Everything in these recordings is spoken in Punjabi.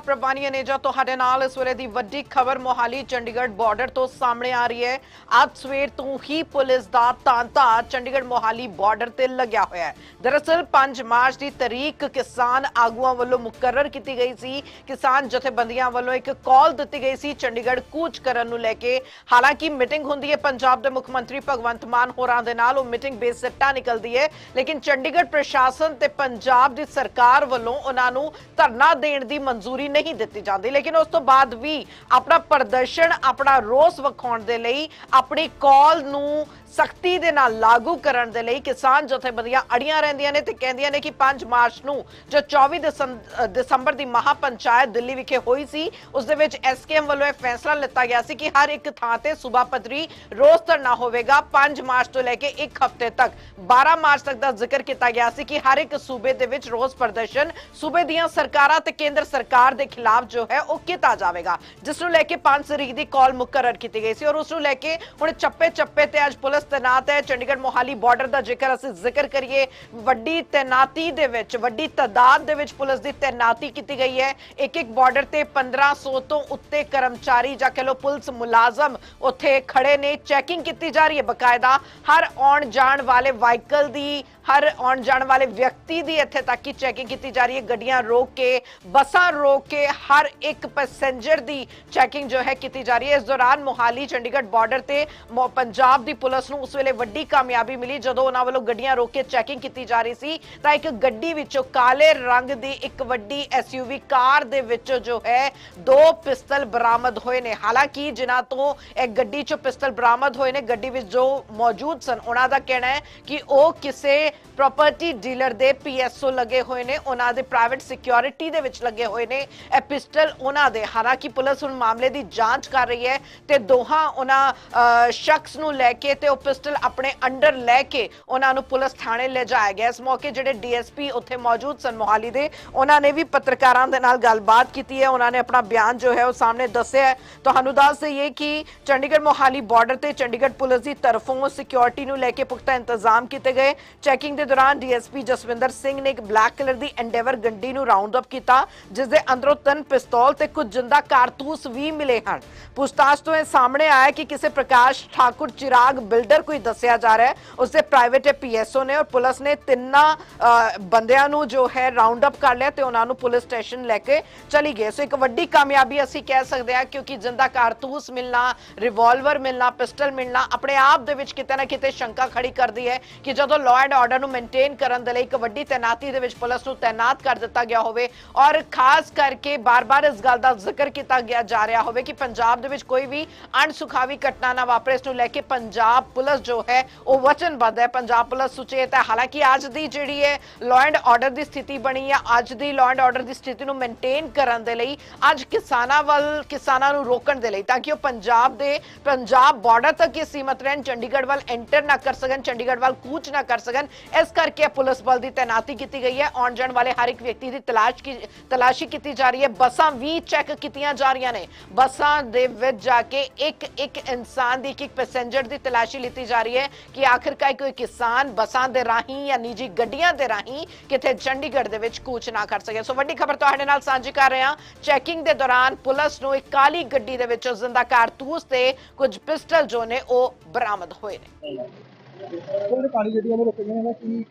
ਅਕਾਲ ਮੈਂ ਹਾਂ ਤੁਹਾਡੇ ਨਾਲ ਇਸ ਵੇਲੇ ਦੀ ਵੱਡੀ ਖਬਰ ਮੋਹਾਲੀ ਚੰਡੀਗੜ੍ਹ ਬਾਰਡਰ ਤੋਂ ਸਾਹਮਣੇ ਆ ਰਹੀ ਹੈ। ਅੱਜ ਸਵੇਰ ਤੋਂ ਹੀ ਪੁਲਿਸ ਦਾ ਤਾਂਤਾ ਚੰਡੀਗੜ੍ਹ ਮੋਹਾਲੀ ਬਾਰਡਰ ਤੇ ਲੱਗਿਆ ਹੋਇਆ ਹੈ। ਦਰਅਸਲ 5 ਮਾਰਚ ਦੀ ਤਾਰੀਖ ਕਿਸਾਨ ਆਗੂਆਂ ਵੱਲੋਂ ਮੁਕਰਰ ਕੀਤੀ ਗਈ ਸੀ। ਕਿਸਾਨ ਜਥੇਬੰਦੀਆਂ ਵੱਲੋਂ ਇੱਕ ਕਾਲ ਦਿੱਤੀ ਗਈ ਸੀ ਚੰਡੀਗੜ੍ਹ ਕੂਚ ਕਰਨ ਨੂੰ ਲੈ ਕੇ। ਹਾਲਾਂਕਿ ਮੀਟਿੰਗ ਹੁੰਦੀ ਹੈ ਪੰਜਾਬ ਦੇ ਮੁੱਖ ਮੰਤਰੀ ਭਗਵੰਤ ਮਾਨ ਹੋਰਾਂ ਦੇ ਨਾਲ। ਉਹ ਮੀਟਿੰਗ ਬੇਸਿੱਟਾ ਨਿਕਲਦੀ ਹੈ। ਲੇਕਿਨ ਚੰਡੀਗੜ੍ਹ ਪ੍ਰਸ਼ਾਸਨ ਤੇ ਪੰਜਾਬ ਦੀ ਸਰਕਾਰ ਵੱਲੋਂ ਉਹਨਾਂ ਨੂੰ ਧਰਨਾ ਦੇਣ ਦੀ ਮਨਜ਼ੂਰੀ ਨਹੀਂ ਦਿੱਤੀ ਜਾਂਦੀ, ਲੇਕਿਨ ਉਸ ਤੋਂ ਬਾਅਦ ਵੀ ਆਪਣਾ ਪ੍ਰਦਰਸ਼ਨ, ਆਪਣਾ ਰੋਸ ਵਿਖਾਉਣ ਦੇ ਲਈ, ਆਪਣੀ ਕਾਲ ਨੂੰ ਸਖਤੀ ਦੇ ਨਾਲ ਲਾਗੂ ਕਰਨ ਦੇ ਲਈ ਕਿਸਾਨ ਜਥੇਬੰਦੀਆਂ ਅੜੀਆਂ ਰਹਿੰਦੀਆਂ ਨੇ ਤੇ ਕਹਿੰਦੀਆਂ ਨੇ ਕਿ 5 ਮਾਰਚ ਨੂੰ ਜੋ 24 ਦਸੰਬਰ ਦੀ ਮਹਾ ਪੰਚਾਇਤ ਦਿੱਲੀ ਵਿਖੇ ਹੋਈ ਸੀ, ਉਸ ਦੇ ਵਿੱਚ ਐਸਕੇਐਮ ਵੱਲੋਂ ਇਹ ਫੈਸਲਾ ਲਿੱਤਾ ਗਿਆ ਸੀ ਕਿ ਹਰ ਇੱਕ ਥਾਂ ਤੇ ਸੂਬਾ ਪੱਧਰੀ ਰੋਸ ਧਰਨਾ ਹੋਵੇਗਾ। 5 ਮਾਰਚ ਤੋਂ ਲੈ ਕੇ 1 ਹਫ਼ਤੇ ਤੱਕ 12 ਮਾਰਚ ਤੱਕ ਦਾ ਜ਼ਿਕਰ ਕੀਤਾ ਗਿਆ ਸੀ ਕਿ ਹਰ ਇੱਕ ਸੂਬੇ ਦੇ ਵਿੱਚ ਰੋਸ ਪ੍ਰਦਰਸ਼ਨ, ਸੂਬੇ ਦੀਆਂ ਸਰਕਾਰਾਂ ਤੇ ਕੇਂਦਰ ਸਰਕਾਰ ਦੇ ਖਿਲਾਫ ਜੋ ਹੈ ਉਹ ਕੀਤਾ ਜਾਵੇਗਾ, ਜਿਸ ਨੂੰ ਲੈ ਕੇ 5 ਤਰੀਕ ਦੀ ਕਾਲ ਮੁਕਰਰ ਕੀਤੀ ਗਈ ਸੀ ਔਰ ਉਸ ਨੂੰ ਲੈ ਕੇ ਹੁਣ ਚੱਪੇ ਚੱਪੇ ਤੇ ਅੱਜ ਪੁਲਿਸ ਤੈਨਾਤ ਹੈ, ਚੰਡੀਗੜ੍ਹ ਮੋਹਾਲੀ ਬਾਰਡਰ ਦਾ ਜੇਕਰ ਅਸੀਂ ਜ਼ਿਕਰ ਕਰੀਏ, ਵੱਡੀ ਤੈਨਾਤੀ ਦੇ ਵਿੱਚ, ਵੱਡੀ ਤਾਦਾਦ ਦੇ ਵਿੱਚ ਪੁਲਿਸ ਦੀ ਤੈਨਾਤੀ ਕੀਤੀ ਗਈ ਹੈ। ਇੱਕ ਇੱਕ ਬਾਰਡਰ ਤੇ 1500 ਤੋਂ ਉੱਤੇ ਕਰਮਚਾਰੀ ਜਾਂ ਕਹ ਲੋ ਪੁਲਿਸ ਮੁਲਾਜ਼ਮ ਉੱਥੇ ਖੜੇ ਨੇ ਚੈਕਿੰਗ ਕੀਤੀ ਜਾ ਰਹੀ ਹੈ ਬਕਾਇਦਾ। ਹਰ ਆਉਣ ਜਾਣ ਵਾਲੇ ਵਾਹੀਕਲ ਦੀ ਹਰ ਆਉਣ ਜਾਣ ਵਾਲੇ ਵਿਅਕਤੀ ਦੀ ਇੱਥੇ ਤੱਕ ਕਿ ਚੈਕਿੰਗ ਕੀਤੀ ਜਾ ਰਹੀ ਹੈ। ਗੱਡੀਆਂ ਰੋਕ ਕੇ, ਬੱਸਾਂ ਰੋਕ ਕੇ ਹਰ ਇੱਕ ਪੈਸੇਂਜਰ ਦੀ ਚੈਕਿੰਗ ਜੋ ਹੈ ਕੀਤੀ ਜਾ ਰਹੀ ਹੈ। ਇਸ ਦੌਰਾਨ ਮੋਹਾਲੀ, ਚੰਡੀਗੜ੍ਹ ਬਾਰਡਰ ਤੇ ਪੰਜਾਬ ਦੀ ਪੁਲਿਸ ਨੂੰ ਉਸ ਵੇਲੇ ਵੱਡੀ ਕਾਮਯਾਬੀ ਮਿਲੀ ਜਦੋਂ ਉਹਨਾਂ ਵੱਲੋਂ ਗੱਡੀਆਂ ਰੋਕ ਕੇ ਚੈਕਿੰਗ ਕੀਤੀ ਜਾ ਰਹੀ ਸੀ। ਤਾਂ ਇੱਕ ਗੱਡੀ ਵਿੱਚੋਂ ਕਾਲੇ ਰੰਗ ਦੀ ਇੱਕ ਵੱਡੀ ਐਸਯੂਵੀ ਕਾਰ ਦੇ ਵਿੱਚੋਂ ਜੋ ਹੈ ਦੋ ਪਿਸਤਲ ਬਰਾਮਦ ਹੋਏ ਨੇ। ਹਾਲਾਂਕਿ ਜਿਨ੍ਹਾਂ ਤੋਂ ਇਹ ਗੱਡੀ ਚੋਂ ਪਿਸਤਲ ਬਰਾਮਦ ਹੋਏ ਨੇ, ਗੱਡੀ ਵਿੱਚ ਜੋ ਮੌਜੂਦ ਸਨ, ਉਹਨਾਂ ਦਾ ਕਹਿਣਾ ਹੈ ਕਿ ਉਹ ਕਿਸੇ ਪ੍ਰਾਪਰਟੀ ਡੀਲਰ ਦੇ ਪੀਐਸਓ ਲੱਗੇ ਹੋਏ ਨੇ। ਉਹਨਾਂ ਦੇ ਪ੍ਰਾਈਵੇਟ ਸਿਕਿਉਰਿਟੀ ਦੇ ਵਿੱਚ ਲੱਗੇ ਹੋਏ ਨੇ। ਇਹ ਪਿਸਟਲ ਉਹਨਾਂ ਦੇ। ਹਾਲਾਂਕਿ ਪੁਲਿਸ ਹੁਣ ਮਾਮਲੇ ਦੀ ਜਾਂਚ ਕਰ ਰਹੀ ਹੈ ਤੇ ਦੋਹਾਂ ਉਹਨਾਂ ਸ਼ਖਸ ਨੂੰ ਲੈ ਕੇ ਤੇ ਉਹ ਪਿਸਟਲ ਆਪਣੇ ਅੰਡਰ ਲੈ ਕੇ ਉਹਨਾਂ ਨੂੰ ਪੁਲਿਸ ਥਾਣੇ ਲੈ ਜਾਇਆ ਗਿਆ। ਇਸ ਮੌਕੇ ਜਿਹੜੇ ਡੀਐਸਪੀ ਉੱਥੇ ਮੌਜੂਦ ਸਨ ਮੋਹਾਲੀ ਦੇ, ਉਹਨਾਂ ਨੇ ਵੀ ਪੱਤਰਕਾਰਾਂ ਦੇ ਨਾਲ ਗੱਲਬਾਤ ਕੀਤੀ ਹੈ। ਉਹਨਾਂ ਨੇ ਆਪਣਾ ਬਿਆਨ ਜੋ ਹੈ ਉਹ ਸਾਹਮਣੇ ਦੱਸਿਆ ਤੁਹਾਨੂੰ ਦੱਸ ਦਈਏ ਕਿ ਚੰਡੀਗੜ੍ਹ ਮੋਹਾਲੀ ਬਾਰਡਰ ਤੇ ਚੰਡੀਗੜ੍ਹ ਪੁਲਿਸ ਦੀ ਤਰਫੋਂ ਸਿਕਿਉਰਿਟੀ ਨੂੰ ਲੈ ਕੇ ਪੁਖਤਾ ਇੰਤਜ਼ਾਮ ਕੀਤੇ ਗਏ। ਚੈਕਿੰਗ ਦੇ ਦੌਰਾਨ ਡੀਐਸਪੀ ਜਸਵਿੰਦਰ ਸਿੰਘ ਨੇ ਇੱਕ ਬਲੈਕ ਕਲਰ ਦੀ ਐਂਡੇਵਰ ਗੱਡੀ ਨੂੰ ਰਾਉਂਡ ਅਪ ਕੀਤਾ ਜਿਸ ਦੇ ਅੰਦਰੋਂ ਤਿੰਨ ਪਿਸਤੌਲ ਤੇ ਕੁਝ ਜਿੰਦਾ ਕਾਰਤੂਸ ਵੀ ਮਿਲੇ ਹਨ। ਪੁੱਛਤਾਛ ਤੋਂ ਇਹ ਸਾਹਮਣੇ ਆਇਆ ਕਿ ਕਿਸੇ ਪ੍ਰਕਾਸ਼ ਠਾਕੁਰ ਚਿਰਾਗ ਬਿਲਡਰ ਕੋਈ ਦੱਸਿਆ ਜਾ ਰਿਹਾ ਹੈ, ਉਸਦੇ ਪ੍ਰਾਈਵੇਟ ਪੀਐਸਓ ਨੇ ਔਰ ਪੁਲਿਸ ਨੇ ਤਿੰਨਾਂ ਬੰਦਿਆਂ ਨੂੰ ਜੋ ਹੈ ਰਾਉਂਡ ਅਪ ਕਰ ਲਿਆ ਤੇ ਉਹਨਾਂ ਨੂੰ ਪੁਲਿਸ ਸਟੇਸ਼ਨ ਲੈ ਕੇ ਚਲੀ ਗਏ। ਸੋ ਇੱਕ ਵੱਡੀ ਕਾਮਯਾਬੀ ਅਸੀਂ ਕਹਿ ਸਕਦੇ ਹਾਂ ਕਿਉਂਕਿ ਜਿੰਦਾ ਕਾਰਤੂਸ ਮਿਲਣਾ ਰਿਵਾਲਵਰ ਮਿਲਣਾ, ਪਿਸਟਲ ਮਿਲਣਾ, ਆਪਣੇ ਆਪ ਦੇ ਵਿੱਚ ਕਿਤੇ ਨਾ ਕਿਤੇ ਸ਼ੰਕਾ ਖੜੀ ਕਰਦੀ ਹੈ ਕਿ ਜਦੋਂ ਲਾਅ ਐਂਡ ਆਰਡਰ ਨੂੰ ਮੇਨਟੇਨ ਕਰਨ ਦੇ ਲਈ ਇੱਕ ਵੱਡੀ ਤੈਨਾਤੀ ਦੇ ਵਿੱਚ ਪੁਲਿਸ ਨੂੰ ਤੈਨਾਤ ਕਰ ਦਿੱਤਾ ਗਿਆ ਹੋਵੇ ਔਰ ਖਾਸ ਕਰਕੇ ਬਾਰ-ਬਾਰ ਇਸ ਗੱਲ ਦਾ ਜ਼ਿਕਰ ਕੀਤਾ ਗਿਆ ਜਾ ਰਿਹਾ ਹੋਵੇ ਕਿ ਪੰਜਾਬ ਦੇ ਵਿੱਚ ਕੋਈ ਵੀ ਅਣਸੁਖਾਵੀ ਘਟਨਾ ਨਾ ਵਾਪਰੇ, ਇਸ ਨੂੰ ਲੈ ਕੇ ਪੰਜਾਬ ਪੁਲਿਸ ਜੋ ਹੈ, ਉਹ ਵਚਨਬੱਧ ਹੈ। ਪੰਜਾਬ ਪੁਲਿਸ ਸੁਚੇਤ ਹੈ। ਹਾਲਾਂਕਿ ਅੱਜ ਦੀ ਜਿਹੜੀ ਹੈ ਲਾਅ ਐਂਡ ਆਰਡਰ ਦੀ ਸਥਿਤੀ ਬਣੀ ਹੈ, ਅੱਜ ਦੀ ਲਾਅ ਐਂਡ ਆਰਡਰ ਦੀ ਸਥਿਤੀ ਨੂੰ ਮੇਨਟੇਨ ਕਰਨ ਦੇ ਲਈ, ਅੱਜ ਕਿਸਾਨਾਂ ਵੱਲ, ਕਿਸਾਨਾਂ ਨੂੰ ਰੋਕਣ ਦੇ ਲਈ ਤਾਂ ਕਿ ਉਹ ਪੰਜਾਬ ਦੇ, ਪੰਜਾਬ ਬਾਰਡਰ ਤੱਕ ਹੀ ਸੀਮਤ ਰਹਿਣ, ਚੰਡੀਗੜ੍ਹ ਵੱਲ ਐਂਟਰ ਨਾ ਕਰ ਸਕਣ, ਚੰਡੀਗੜ੍ਹ ਵੱਲ ਕੂਚ ਨਾ ਕਰ ਸਕਣ ਇਸ ਕਰਕੇ ਪੁਲਿਸ ਬਲ ਦੀ ਤੈਨਾਤੀ ਕੀਤੀ ਗਈ ਹੈ। ਆਉਣ ਜਾਣ ਵਾਲੇ ਹਰ ਇੱਕ ਵਿਅਕਤੀ ਦੀ ਤਲਾਸ਼ ਕੀ, ਤਲਾਸ਼ੀ ਕੀਤੀ ਜਾ ਰਹੀ ਹੈ। ਬੱਸਾਂ ਵੀ ਚੈੱਕ ਕੀਤੀਆਂ ਜਾ ਰਹੀਆਂ ਨੇ। ਬੱਸਾਂ ਦੇ ਵਿੱਚ ਜਾ ਕੇ ਇੱਕ ਇੱਕ ਇਨਸਾਨ ਦੀ, ਇੱਕ ਇੱਕ ਪੈਸੇਂਜਰ ਦੀ ਤਲਾਸ਼ੀ ਲਿੱਤੀ ਜਾ ਰਹੀ ਹੈ ਕਿ ਆਖਿਰਕਾਰ ਕੋਈ ਕਿਸਾਨ ਬੱਸਾਂ ਦੇ ਰਾਹੀਂ ਜਾਂ ਨਿੱਜੀ ਗੱਡੀਆਂ ਦੇ ਰਾਹੀਂ ਕਿਤੇ ਚੰਡੀਗੜ੍ਹ ਦੇ ਵਿੱਚ ਕੂਚ ਨਾ ਕਰ ਸਕੇ। ਸੋ ਵੱਡੀ ਖਬਰ ਤੁਹਾਡੇ ਨਾਲ ਸਾਂਝੀ ਕਰ ਰਹੇ ਹਾਂ। ਚੈਕਿੰਗ ਦੇ ਦੌਰਾਨ ਪੁਲਿਸ ਨੂੰ ਇੱਕ ਕਾਲੀ ਗੱਡੀ ਦੇ ਵਿੱਚੋਂ ਜ਼ਿੰਦਾ ਕਾਰਤੂਸ ਤੇ ਕੁਝ ਪਿਸਟਲ ਜੋ ਨੇ ਉਹ ਬਰਾਮਦ ਹੋਏ ਨੇ। ਕੋਈ ਕਾਲੀ ਗੱਡੀਆਂ ਨੂੰ ਰੁਕ ਗਏ ਨੇ ਕੀ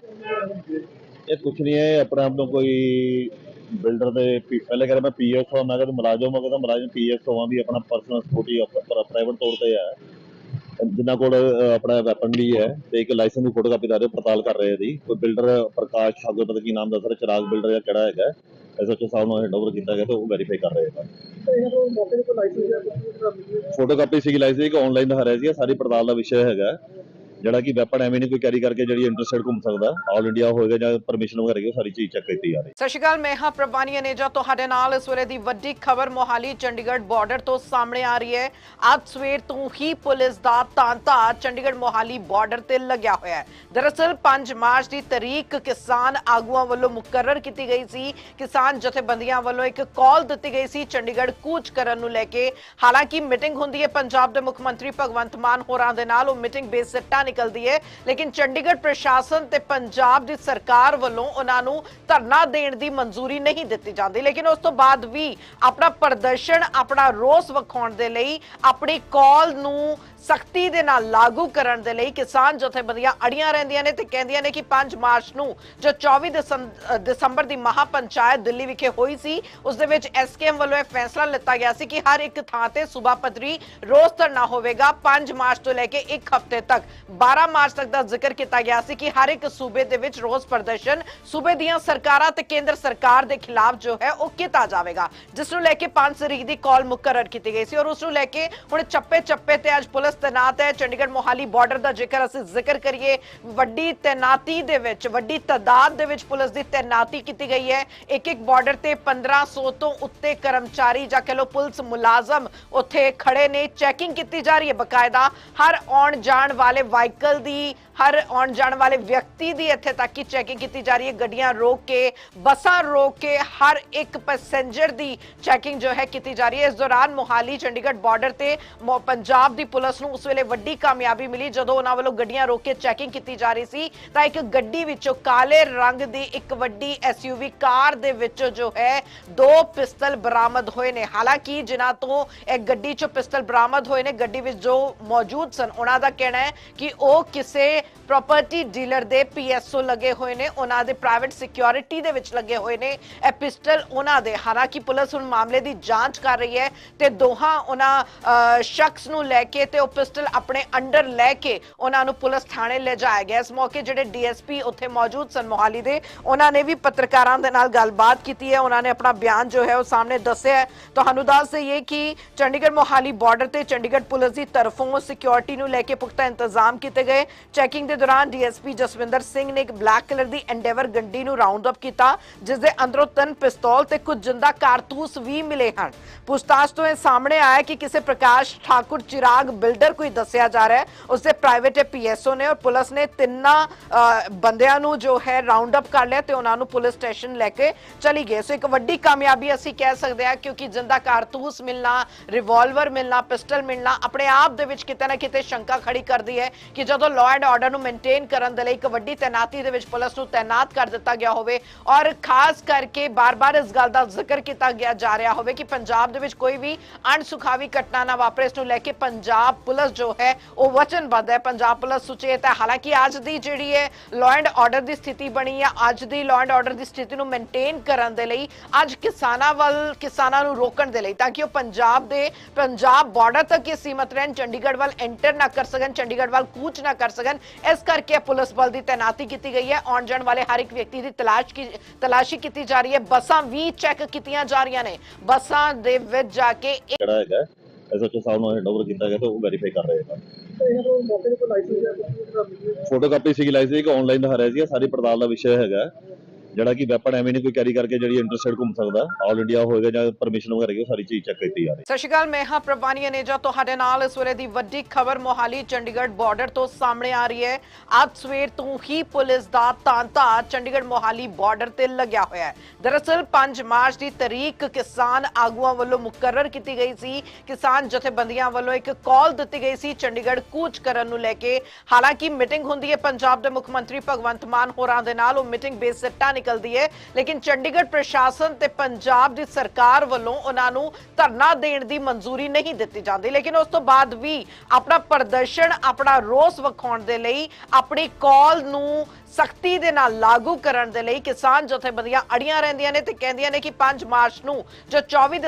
ਇਹ ਕੁਛ ਨਹੀਂ ਹੈ ਆਪਣੇ ਆਪ ਨੂੰ ਕੋਈ ਬਿਲਡਰ ਦੇ ਪੀ- ਪਹਿਲੇ ਕਹਿੰਦੇ ਮੈਂ ਪੀਐਸਓ ਮੈਂ ਕਹਿੰਦਾ ਮੁਲਾਜ਼ਮ ਮੈਂ ਕਹਿੰਦਾ ਮੁਲਾਜ਼ਮ ਪੀਐਸਓ ਆ ਵੀ ਆਪਣਾ ਪਰਸਨਲ ਸਕੂਟੀ ਪ੍ਰਾਈਵੇਟ ਤੌਰ ਤੇ ਹੈ। ਜਿਨ੍ਹਾਂ ਕੋਲ ਅਹ, ਆਪਣਾ ਵੈਪਨ ਵੀ ਹੈ ਤੇ ਇੱਕ ਲਾਇਸੈਂਸ ਦੀ ਫੋਟੋਕਾਪੀ ਦਾ ਰਹੇ ਪੜਤਾਲ ਕਰ ਰਹੇ ਦੀ ਕੋਈ ਬਿਲਡਰ ਪ੍ਰਕਾਸ਼ ਠਾਕੁਰ ਪਤਾ ਕੀ ਨਾਮ ਦੱਸ ਰਿਹਾ ਚਿਰਾਗ ਬਿਲਡਰ ਜਾਂ ਕਿਹੜਾ ਹੈਗਾ ਐਸਐਚਓ ਸਾਹਿਬ ਨੂੰ ਹੈਂਡਓਵਰ ਕੀਤਾ ਗਿਆ ਤੇ ਉਹ ਵੈਰੀਫਾਈ ਕਰ ਰਹੇ ਹਨ ਇਹਨਾਂ ਕੋਲ ਮੌਕੇ ਤੇ ਕੋਈ ਲਾਇਸੈਂਸ ਜਾਂ ਕੁਝ ਫੋਟੋਕਾਪੀ ਸਿਗੀ ਲਾਇਸੈਂਸ ਇੱਕ ਆਨਲਾਈਨ ਦਿਖਾ ਰਿਹਾ ਸੀ ਸਾਰੀ ਪੜਤਾਲ ਦਾ ਵਿਸ਼ਾ ਹੈਗਾ। ਜਿਹੜਾ ਕਿ ਵੈਪਨ ਐਵੇਂ ਨਹੀਂ ਕੋਈ ਕੈਰੀ ਕਰਕੇ ਜਿਹੜੀ ਇੰਟਰਸਟਡ ਘੁੰਮ ਸਕਦਾ। ਆਲ ਇੰਡੀਆ ਹੋਏਗਾ ਜਾਂ ਪਰਮਿਸ਼ਨ ਵਗੈਰਾ ਉਹ ਸਾਰੀ ਚੀਜ਼ ਚੈੱਕ ਕੀਤੀ ਜਾ ਰਹੀ। ਸਤਿ ਸ਼੍ਰੀ ਅਕਾਲ, ਮੈਂ ਹਾਂ ਪ੍ਰਵਾਨੀ ਅਨੇਜਾ। ਤੁਹਾਡੇ ਨਾਲ ਇਸ ਵੇਲੇ ਦੀ ਵੱਡੀ ਖਬਰ ਮੋਹਾਲੀ ਚੰਡੀਗੜ੍ਹ ਬਾਰਡਰ ਤੋਂ ਸਾਹਮਣੇ ਆ ਰਹੀ ਹੈ। ਅੱਜ ਸਵੇਰ ਤੋਂ ਹੀ ਪੁਲਿਸ ਦਾ ਤਾਂਤਾ ਚੰਡੀਗੜ੍ਹ ਮੋਹਾਲੀ ਬਾਰਡਰ ਤੇ ਲੱਗਿਆ ਹੋਇਆ ਹੈ। ਦਰਅਸਲ 5 ਮਾਰਚ ਦੀ ਤਾਰੀਖ ਕਿਸਾਨ ਆਗੂਆਂ ਵੱਲੋਂ ਮੁਕਰਰ ਕੀਤੀ ਗਈ ਸੀ। ਕਿਸਾਨ ਜਥੇਬੰਦੀਆਂ ਵੱਲੋਂ ਇੱਕ ਕਾਲ ਦਿੱਤੀ ਗਈ ਸੀ ਚੰਡੀਗੜ੍ਹ ਕੂਚ ਕਰਨ ਨੂੰ ਲੈ ਕੇ। ਹਾਲਾਂਕਿ ਮੀਟਿੰਗ ਹੁੰਦੀ ਹੈ ਪੰਜਾਬ ਦੇ ਮੁੱਖ ਮੰਤਰੀ ਭਗਵੰਤ ਮਾਨ ਹੋਰਾਂ ਦੇ ਨਾਲ। ਉਹ ਮੀਟਿੰਗ ਬੇਸਿੱਟਾ ਨਿਕਲਦੀ ਹੈ ਲੇਕਿਨ ਚੰਡੀਗੜ੍ਹ ਪ੍ਰਸ਼ਾਸਨ ਤੇ ਪੰਜਾਬ ਦੀ ਸਰਕਾਰ ਵੱਲੋਂ ਉਹਨਾਂ ਨੂੰ ਧਰਨਾ ਦੇਣ ਦੀ ਮਨਜ਼ੂਰੀ ਨਹੀਂ ਦਿੱਤੀ ਜਾਂਦੀ। ਲੇਕਿਨ ਉਸ ਤੋਂ ਬਾਅਦ ਵੀ ਆਪਣਾ ਪ੍ਰਦਰਸ਼ਨ, ਆਪਣਾ ਰੋਸ ਵਿਖਾਉਣ ਦੇ ਲਈ, ਆਪਣੀ ਕਾਲ ਨੂੰ ਸਖਤੀ ਦੇ ਨਾਲ ਲਾਗੂ ਕਰਨ ਦੇ ਲਈ ਕਿਸਾਨ ਜਥੇਬੰਦੀਆਂ ਅੜੀਆਂ ਰਹਿੰਦੀਆਂ ਨੇ ਤੇ ਕਹਿੰਦੀਆਂ ਨੇ ਕਿ 5 ਮਾਰਚ ਨੂੰ ਜੋ 24 ਦਸੰਬਰ ਦੀ ਮਹਾਪੰਚਾਇਤ ਦਿੱਲੀ ਵਿਖੇ ਹੋਈ ਸੀ, ਉਸ ਦੇ ਵਿੱਚ ਐਸਕੇਐਮ ਵੱਲੋਂ ਇਹ ਫੈਸਲਾ ਲਿੱਤਾ ਗਿਆ ਸੀ ਕਿ ਹਰ ਇੱਕ ਥਾਂ ਤੇ ਸੂਬਾ ਪੱਧਰੀ ਰੋਸ ਧਰਨਾ ਹੋਵੇਗਾ 5 ਮਾਰਚ ਤੋਂ ਲੈ ਕੇ 1 ਹਫ਼ਤੇ ਤੱਕ। 12 ਮਾਰਚ ਤੱਕ ਦਾ ਜ਼ਿਕਰ ਕੀਤਾ ਗਿਆ ਸੀ ਕਿ ਹਰ ਇੱਕ ਸੂਬੇ ਦੇ ਵਿੱਚ ਰੋਸ ਪ੍ਰਦਰਸ਼ਨ ਸੂਬੇ ਦੀਆਂ ਸਰਕਾਰਾਂ ਤੇ ਕੇਂਦਰ ਸਰਕਾਰ ਦੇ ਖਿਲਾਫ ਜੋ ਹੈ ਉਹ ਕੀਤਾ ਜਾਵੇਗਾ, ਜਿਸ ਨੂੰ ਲੈ ਕੇ 5 ਤਰੀਕ ਦੀ ਕਾਲ ਮੁਕਰਰ ਕੀਤੀ ਗਈ ਸੀ ਔਰ ਉਸ ਨੂੰ ਲੈ ਕੇ ਹੁਣ ਚੱਪੇ ਚੱਪੇ ਤੇ ਅੱਜ ਪੁਲਿਸ ਤੈਨਾਤ ਹੈ, ਚੰਡੀਗੜ੍ਹ ਮੋਹਾਲੀ ਬਾਰਡਰ ਦਾ ਜੇਕਰ ਅਸੀਂ ਜ਼ਿਕਰ ਕਰੀਏ, ਵੱਡੀ ਤੈਨਾਤੀ ਦੇ ਵਿੱਚ, ਵੱਡੀ ਤਾਦਾਦ ਦੇ ਵਿੱਚ ਪੁਲਿਸ ਦੀ ਤੈਨਾਤੀ ਕੀਤੀ ਗਈ ਹੈ। ਇੱਕ ਇੱਕ ਬਾਰਡਰ ਤੇ 1500 ਤੋਂ ਉੱਤੇ ਕਰਮਚਾਰੀ ਜਾਂ ਕਹ ਲਓ ਪੁਲਿਸ ਮੁਲਾਜ਼ਮ ਉੱਥੇ ਖੜੇ ਨੇ ਚੈਕਿੰਗ ਕੀਤੀ ਜਾ ਰਹੀ ਹੈ ਬਕਾਇਦਾ। ਹਰ ਆਉਣ ਜਾਣ ਵਾਲੇ ਵਾਹੀਕਲ ਦੀ ਹਰ ਆਉਣ ਜਾਣ ਵਾਲੇ ਵਿਅਕਤੀ ਦੀ ਇੱਥੇ ਤੱਕ ਕਿ ਚੈਕਿੰਗ ਕੀਤੀ ਜਾ ਰਹੀ ਹੈ। ਗੱਡੀਆਂ ਰੋਕ ਕੇ, ਬੱਸਾਂ ਰੋਕ ਕੇ ਹਰ ਇੱਕ ਪੈਸੇਂਜਰ ਦੀ ਚੈਕਿੰਗ ਜੋ ਹੈ ਕੀਤੀ ਜਾ ਰਹੀ ਹੈ। ਇਸ ਦੌਰਾਨ ਮੋਹਾਲੀ, ਚੰਡੀਗੜ੍ਹ ਬਾਰਡਰ ਤੇ ਮੋ- ਪੰਜਾਬ ਦੀ ਪੁਲਿਸ ਨੂੰ ਉਸ ਵੇਲੇ ਵੱਡੀ ਕਾਮਯਾਬੀ ਮਿਲੀ ਜਦੋਂ ਉਹਨਾਂ ਵੱਲੋਂ ਗੱਡੀਆਂ ਰੋਕ ਕੇ ਚੈਕਿੰਗ ਕੀਤੀ ਜਾ ਰਹੀ ਸੀ। ਤਾਂ ਇੱਕ ਗੱਡੀ ਵਿੱਚੋਂ ਕਾਲੇ ਰੰਗ ਦੀ ਇੱਕ ਵੱਡੀ ਐਸਯੂਵੀ ਕਾਰ ਦੇ ਵਿੱਚੋਂ ਜੋ ਹੈ ਦੋ ਪਿਸਤਲ ਬਰਾਮਦ ਹੋਏ ਨੇ। ਹਾਲਾਂਕਿ ਜਿਨ੍ਹਾਂ ਤੋਂ ਇਹ ਗੱਡੀ ਚੋਂ ਪਿਸਤਲ ਬਰਾਮਦ ਹੋਏ ਨੇ, ਗੱਡੀ ਵਿੱਚ ਜੋ ਮੌਜੂਦ ਸਨ, ਉਹਨਾਂ ਦਾ ਕਹਿਣਾ ਹੈ ਕਿ ਉਹ ਕਿਸੇ ਪ੍ਰਾਪਰਟੀ ਡੀਲਰ ਦੇ ਪੀਐਸਓ ਲੱਗੇ ਹੋਏ ਨੇ। ਉਹਨਾਂ ਦੇ ਪ੍ਰਾਈਵੇਟ ਸਿਕਿਉਰਿਟੀ ਦੇ ਵਿੱਚ ਲੱਗੇ ਹੋਏ ਨੇ। ਇਹ ਪਿਸਟਲ ਉਹਨਾਂ ਦੇ। ਹਾਲਾਂਕਿ ਪੁਲਿਸ ਹੁਣ ਮਾਮਲੇ ਦੀ ਜਾਂਚ ਕਰ ਰਹੀ ਹੈ ਤੇ ਦੋਹਾਂ ਉਹਨਾਂ ਸ਼ਖਸ ਨੂੰ ਲੈ ਕੇ ਤੇ ਉਹ ਪਿਸਟਲ ਆਪਣੇ ਅੰਡਰ ਲੈ ਕੇ ਉਹਨਾਂ ਨੂੰ ਪੁਲਿਸ ਥਾਣੇ ਲੈ ਜਾਇਆ ਗਿਆ। ਇਸ ਮੌਕੇ ਜਿਹੜੇ ਡੀਐਸਪੀ ਉੱਥੇ ਮੌਜੂਦ ਸਨ ਮੋਹਾਲੀ ਦੇ, ਉਹਨਾਂ ਨੇ ਵੀ ਪੱਤਰਕਾਰਾਂ ਦੇ ਨਾਲ ਗੱਲਬਾਤ ਕੀਤੀ ਹੈ। ਉਹਨਾਂ ਨੇ ਆਪਣਾ ਬਿਆਨ ਜੋ ਹੈ ਉਹ ਸਾਹਮਣੇ ਦੱਸਿਆ ਤੁਹਾਨੂੰ ਦੱਸ ਦਈਏ ਕਿ ਚੰਡੀਗੜ੍ਹ ਮੋਹਾਲੀ ਬਾਰਡਰ ਤੇ ਚੰਡੀਗੜ੍ਹ ਪੁਲਿਸ ਦੀ ਤਰਫੋਂ ਸਿਕਿਉਰਿਟੀ ਨੂੰ ਲੈ ਕੇ ਪੁਖਤਾ ਇੰਤਜ਼ਾਮ ਕੀਤੇ ਗਏ। ਚੈਕਿੰਗ ਦੇ ਦੌਰਾਨ ਡੀਐਸਪੀ ਜਸਵਿੰਦਰ ਸਿੰਘ ਨੇ ਇੱਕ ਬਲੈਕ ਕਲਰ ਦੀ ਐਂਡੇਵਰ ਗੱਡੀ ਨੂੰ ਰਾਉਂਡ ਅਪ ਕੀਤਾ ਜਿਸ ਦੇ ਅੰਦਰੋਂ ਤਿੰਨ ਪਿਸਤੌਲ ਤੇ ਕੁਝ ਜਿੰਦਾ ਕਾਰਤੂਸ ਵੀ ਮਿਲੇ ਹਨ। ਪੁੱਛਤਾਛ ਤੋਂ ਇਹ ਸਾਹਮਣੇ ਆਇਆ ਕਿ ਕਿਸੇ ਪ੍ਰਕਾਸ਼ ਠਾਕੁਰ ਚਿਰਾਗ ਬਿਲਡਰ ਕੋਈ ਦੱਸਿਆ ਜਾ ਰਿਹਾ ਹੈ। ਉਸਦੇ ਪ੍ਰਾਈਵੇਟ ਪੀਐਸਓ ਨੇ ਔਰ ਪੁਲਿਸ ਨੇ ਤਿੰਨਾਂ ਬੰਦਿਆਂ ਨੂੰ ਜੋ ਹੈ ਰਾਉਂਡ ਅਪ ਕਰ ਲਿਆ ਤੇ ਉਹਨਾਂ ਨੂੰ ਪੁਲਿਸ ਸਟੇਸ਼ਨ ਲੈ ਕੇ ਚਲੀ ਗਏ। ਸੋ ਇੱਕ ਵੱਡੀ ਕਾਮਯਾਬੀ ਅਸੀਂ ਕਹਿ ਸਕਦੇ ਹਾਂ ਕਿਉਂਕਿ ਜਿੰਦਾ ਕਾਰਤੂਸ ਮਿਲਣਾ ਰਿਵਾਲਵਰ ਮਿਲਣਾ, ਪਿਸਟਲ ਮਿਲਣਾ, ਆਪਣੇ ਆਪ ਦੇ ਵਿੱਚ ਕਿਤੇ ਨਾ ਕਿਤੇ ਸ਼ੰਕਾ ਖੜੀ ਕਰਦੀ ਹੈ ਕਿ ਜਦੋਂ ਲਾਅ ਐਂਡ ਆਰਡਰ ਨੂੰ ਮੇਨਟੇਨ ਕਰਨ ਦੇ ਲਈ ਇੱਕ ਵੱਡੀ ਤੈਨਾਤੀ ਦੇ ਵਿੱਚ ਪੁਲਿਸ ਨੂੰ ਤੈਨਾਤ ਕਰ ਦਿੱਤਾ ਗਿਆ ਹੋਵੇ ਔਰ ਖਾਸ ਕਰਕੇ ਬਾਰ-ਬਾਰ ਇਸ ਗੱਲ ਦਾ ਜ਼ਿਕਰ ਕੀਤਾ ਗਿਆ ਜਾ ਰਿਹਾ ਹੋਵੇ ਕਿ ਪੰਜਾਬ ਦੇ ਵਿੱਚ ਕੋਈ ਵੀ ਅਣਸੁਖਾਵੀ ਘਟਨਾ ਨਾ ਵਾਪਰੇ, ਇਸ ਨੂੰ ਲੈ ਕੇ ਪੰਜਾਬ ਪੁਲਿਸ ਜੋ ਹੈ, ਉਹ ਵਚਨਬੱਧ ਹੈ। ਪੰਜਾਬ ਪੁਲਿਸ ਸੁਚੇਤ ਹੈ। ਹਾਲਾਂਕਿ ਅੱਜ ਦੀ ਜਿਹੜੀ ਹੈ ਲਾਅ ਐਂਡ ਆਰਡਰ ਦੀ ਸਥਿਤੀ ਬਣੀ ਹੈ ਅੱਜ ਦੀ ਲਾਅ ਐਂਡ ਆਰਡਰ ਦੀ ਸਥਿਤੀ ਨੂੰ ਮੇਨਟੇਨ ਕਰਨ ਦੇ ਲਈ, ਅੱਜ ਕਿਸਾਨਾਂ ਵੱਲ, ਕਿਸਾਨਾਂ ਨੂੰ ਰੋਕਣ ਦੇ ਲਈ, ਤਾਂ ਕਿ ਉਹ ਪੰਜਾਬ ਦੇ, ਪੰਜਾਬ ਬਾਰਡਰ ਤੱਕ ਹੀ ਸੀਮਤ ਰਹਿਣ, ਚੰਡੀਗੜ੍ਹ ਵੱਲ ਐਂਟਰ ਨਾ ਕਰ ਸਕਣ, ਚੰਡੀਗੜ੍ਹ ਵੱਲ ਕੂਚ ਨਾ ਕਰ ਸਕਣ ਇਸ ਕਰਕੇ ਪੁਲਿਸ ਬਲ ਦੀ ਤੈਨਾਤੀ ਕੀਤੀ ਗਈ ਹੈ। ਆਉਣ ਜਾਣ ਵਾਲੇ ਹਰ ਇੱਕ ਵਿਅਕਤੀ ਦੀ ਤਲਾਸ਼ ਕੀ ਤਲਾਸ਼ੀ ਕੀਤੀ ਜਾ ਰਹੀ ਹੈ। ਬੱਸਾਂ ਵੀ ਚੈੱਕ ਕੀਤੀਆਂ ਜਾ ਰਹੀਆਂ ਨੇ। ਬੱਸਾਂ ਦੇ ਵਿੱਚ ਜਾ ਕੇ ਜਿਹੜਾ ਹੈਗਾ ਐਸਐਚਓ ਸਾਹਿਬ ਨੂੰ ਹੈਂਡਓਵਰ ਕੀਤਾ ਗਿਆ ਤੇ ਉਹ ਵੈਰੀਫਾਈ ਕਰ ਰਹੇ ਹਨ ਹੈ? ਫੋਟੋਕਾਪੀ ਸੀਗੀ ਲਾਇਸੈਂਸ ਕਿ ਆਨਲਾਈਨ ਦਿਖਾ ਰਿਹਾ ਸੀ ਸਾਰੀ ਪੜਤਾਲ ਦਾ ਵਿਸ਼ਾ ਹੈਗਾ। ਜਿਹੜਾ ਕਿ ਵੈਪਨ ਐਵੇਂ ਨਹੀਂ ਕੋਈ ਕੈਰੀ ਕਰਕੇ ਜਿਹੜੀ ਇੰਟਰਸਟਡ ਘੁੰਮ ਸਕਦਾ। ਆਲ ਇੰਡੀਆ ਹੋਏਗਾ ਜਾਂ ਪਰਮਿਸ਼ਨ ਵਗੈਰਾ ਹੈਗੀ ਸਾਰੀ ਚੀਜ਼ ਚੈੱਕ ਕੀਤੀ ਜਾ ਰਹੀ। ਸਤਿ ਸ਼੍ਰੀ ਅਕਾਲ, ਮੈਂ ਹਾਂ ਪ੍ਰਭਾਨੀ ਅਨੇਜਾ। ਤੁਹਾਡੇ ਨਾਲ ਇਸ ਵੇਲੇ ਦੀ ਵੱਡੀ ਖਬਰ ਮੋਹਾਲੀ ਚੰਡੀਗੜ੍ਹ ਬਾਰਡਰ ਤੋਂ ਸਾਹਮਣੇ ਆ ਰਹੀ ਹੈ। ਅੱਜ ਸਵੇਰ ਤੋਂ ਹੀ ਪੁਲਿਸ ਦਾ ਤਾਂਤਾ ਚੰਡੀਗੜ੍ਹ ਮੋਹਾਲੀ ਬਾਰਡਰ ਤੇ ਲੱਗਿਆ ਹੋਇਆ ਹੈ। ਦਰਅਸਲ 5 ਮਾਰਚ ਦੀ ਤਾਰੀਖ ਕਿਸਾਨ ਆਗੂਆਂ ਵੱਲੋਂ ਮੁਕਰਰ ਕੀਤੀ ਗਈ ਸੀ। ਕਿਸਾਨ ਜਥੇਬੰਦੀਆਂ ਵੱਲੋਂ ਇੱਕ ਕਾਲ ਦਿੱਤੀ ਗਈ ਸੀ ਚੰਡੀਗੜ੍ਹ ਕੂਚ ਕਰਨ ਨੂੰ ਲੈ ਕੇ। ਹਾਲਾਂਕਿ ਮੀਟਿੰਗ ਹੁੰਦੀ ਹੈ ਪੰਜਾਬ ਦੇ ਮੁੱਖ ਮੰਤਰੀ ਭਗਵੰਤ ਮਾਨ ਹੋਰਾਂ ਦੇ ਨਾਲ। ਉਹ ਮੀਟਿੰਗ ਬੇਸਿੱਟਾ ਨਿਕਲਦੀ ਹੈ ਲੇਕਿਨ ਚੰਡੀਗੜ੍ਹ ਪ੍ਰਸ਼ਾਸਨ ਤੇ ਪੰਜਾਬ ਦੀ ਸਰਕਾਰ ਵੱਲੋਂ ਉਹਨਾਂ ਨੂੰ ਧਰਨਾ ਦੇਣ ਦੀ ਮਨਜ਼ੂਰੀ ਨਹੀਂ ਦਿੱਤੀ ਜਾਂਦੀ। ਲੇਕਿਨ ਉਸ ਤੋਂ ਬਾਅਦ ਵੀ ਆਪਣਾ ਪ੍ਰਦਰਸ਼ਨ, ਆਪਣਾ ਰੋਸ ਵਿਖਾਉਣ ਦੇ ਲਈ, ਆਪਣੀ ਕਾਲ ਨੂੰ ਸਖਤੀ ਦੇ ਨਾਲ ਲਾਗੂ ਕਰਨ ਦੇ ਲਈ ਕਿਸਾਨ ਜਥੇਬੰਦੀਆਂ ਅੜੀਆਂ ਰਹਿੰਦੀਆਂ ਨੇ ਤੇ ਕਹਿੰਦੀਆਂ ਨੇ ਕਿ 5 ਮਾਰਚ ਨੂੰ ਜੋ 24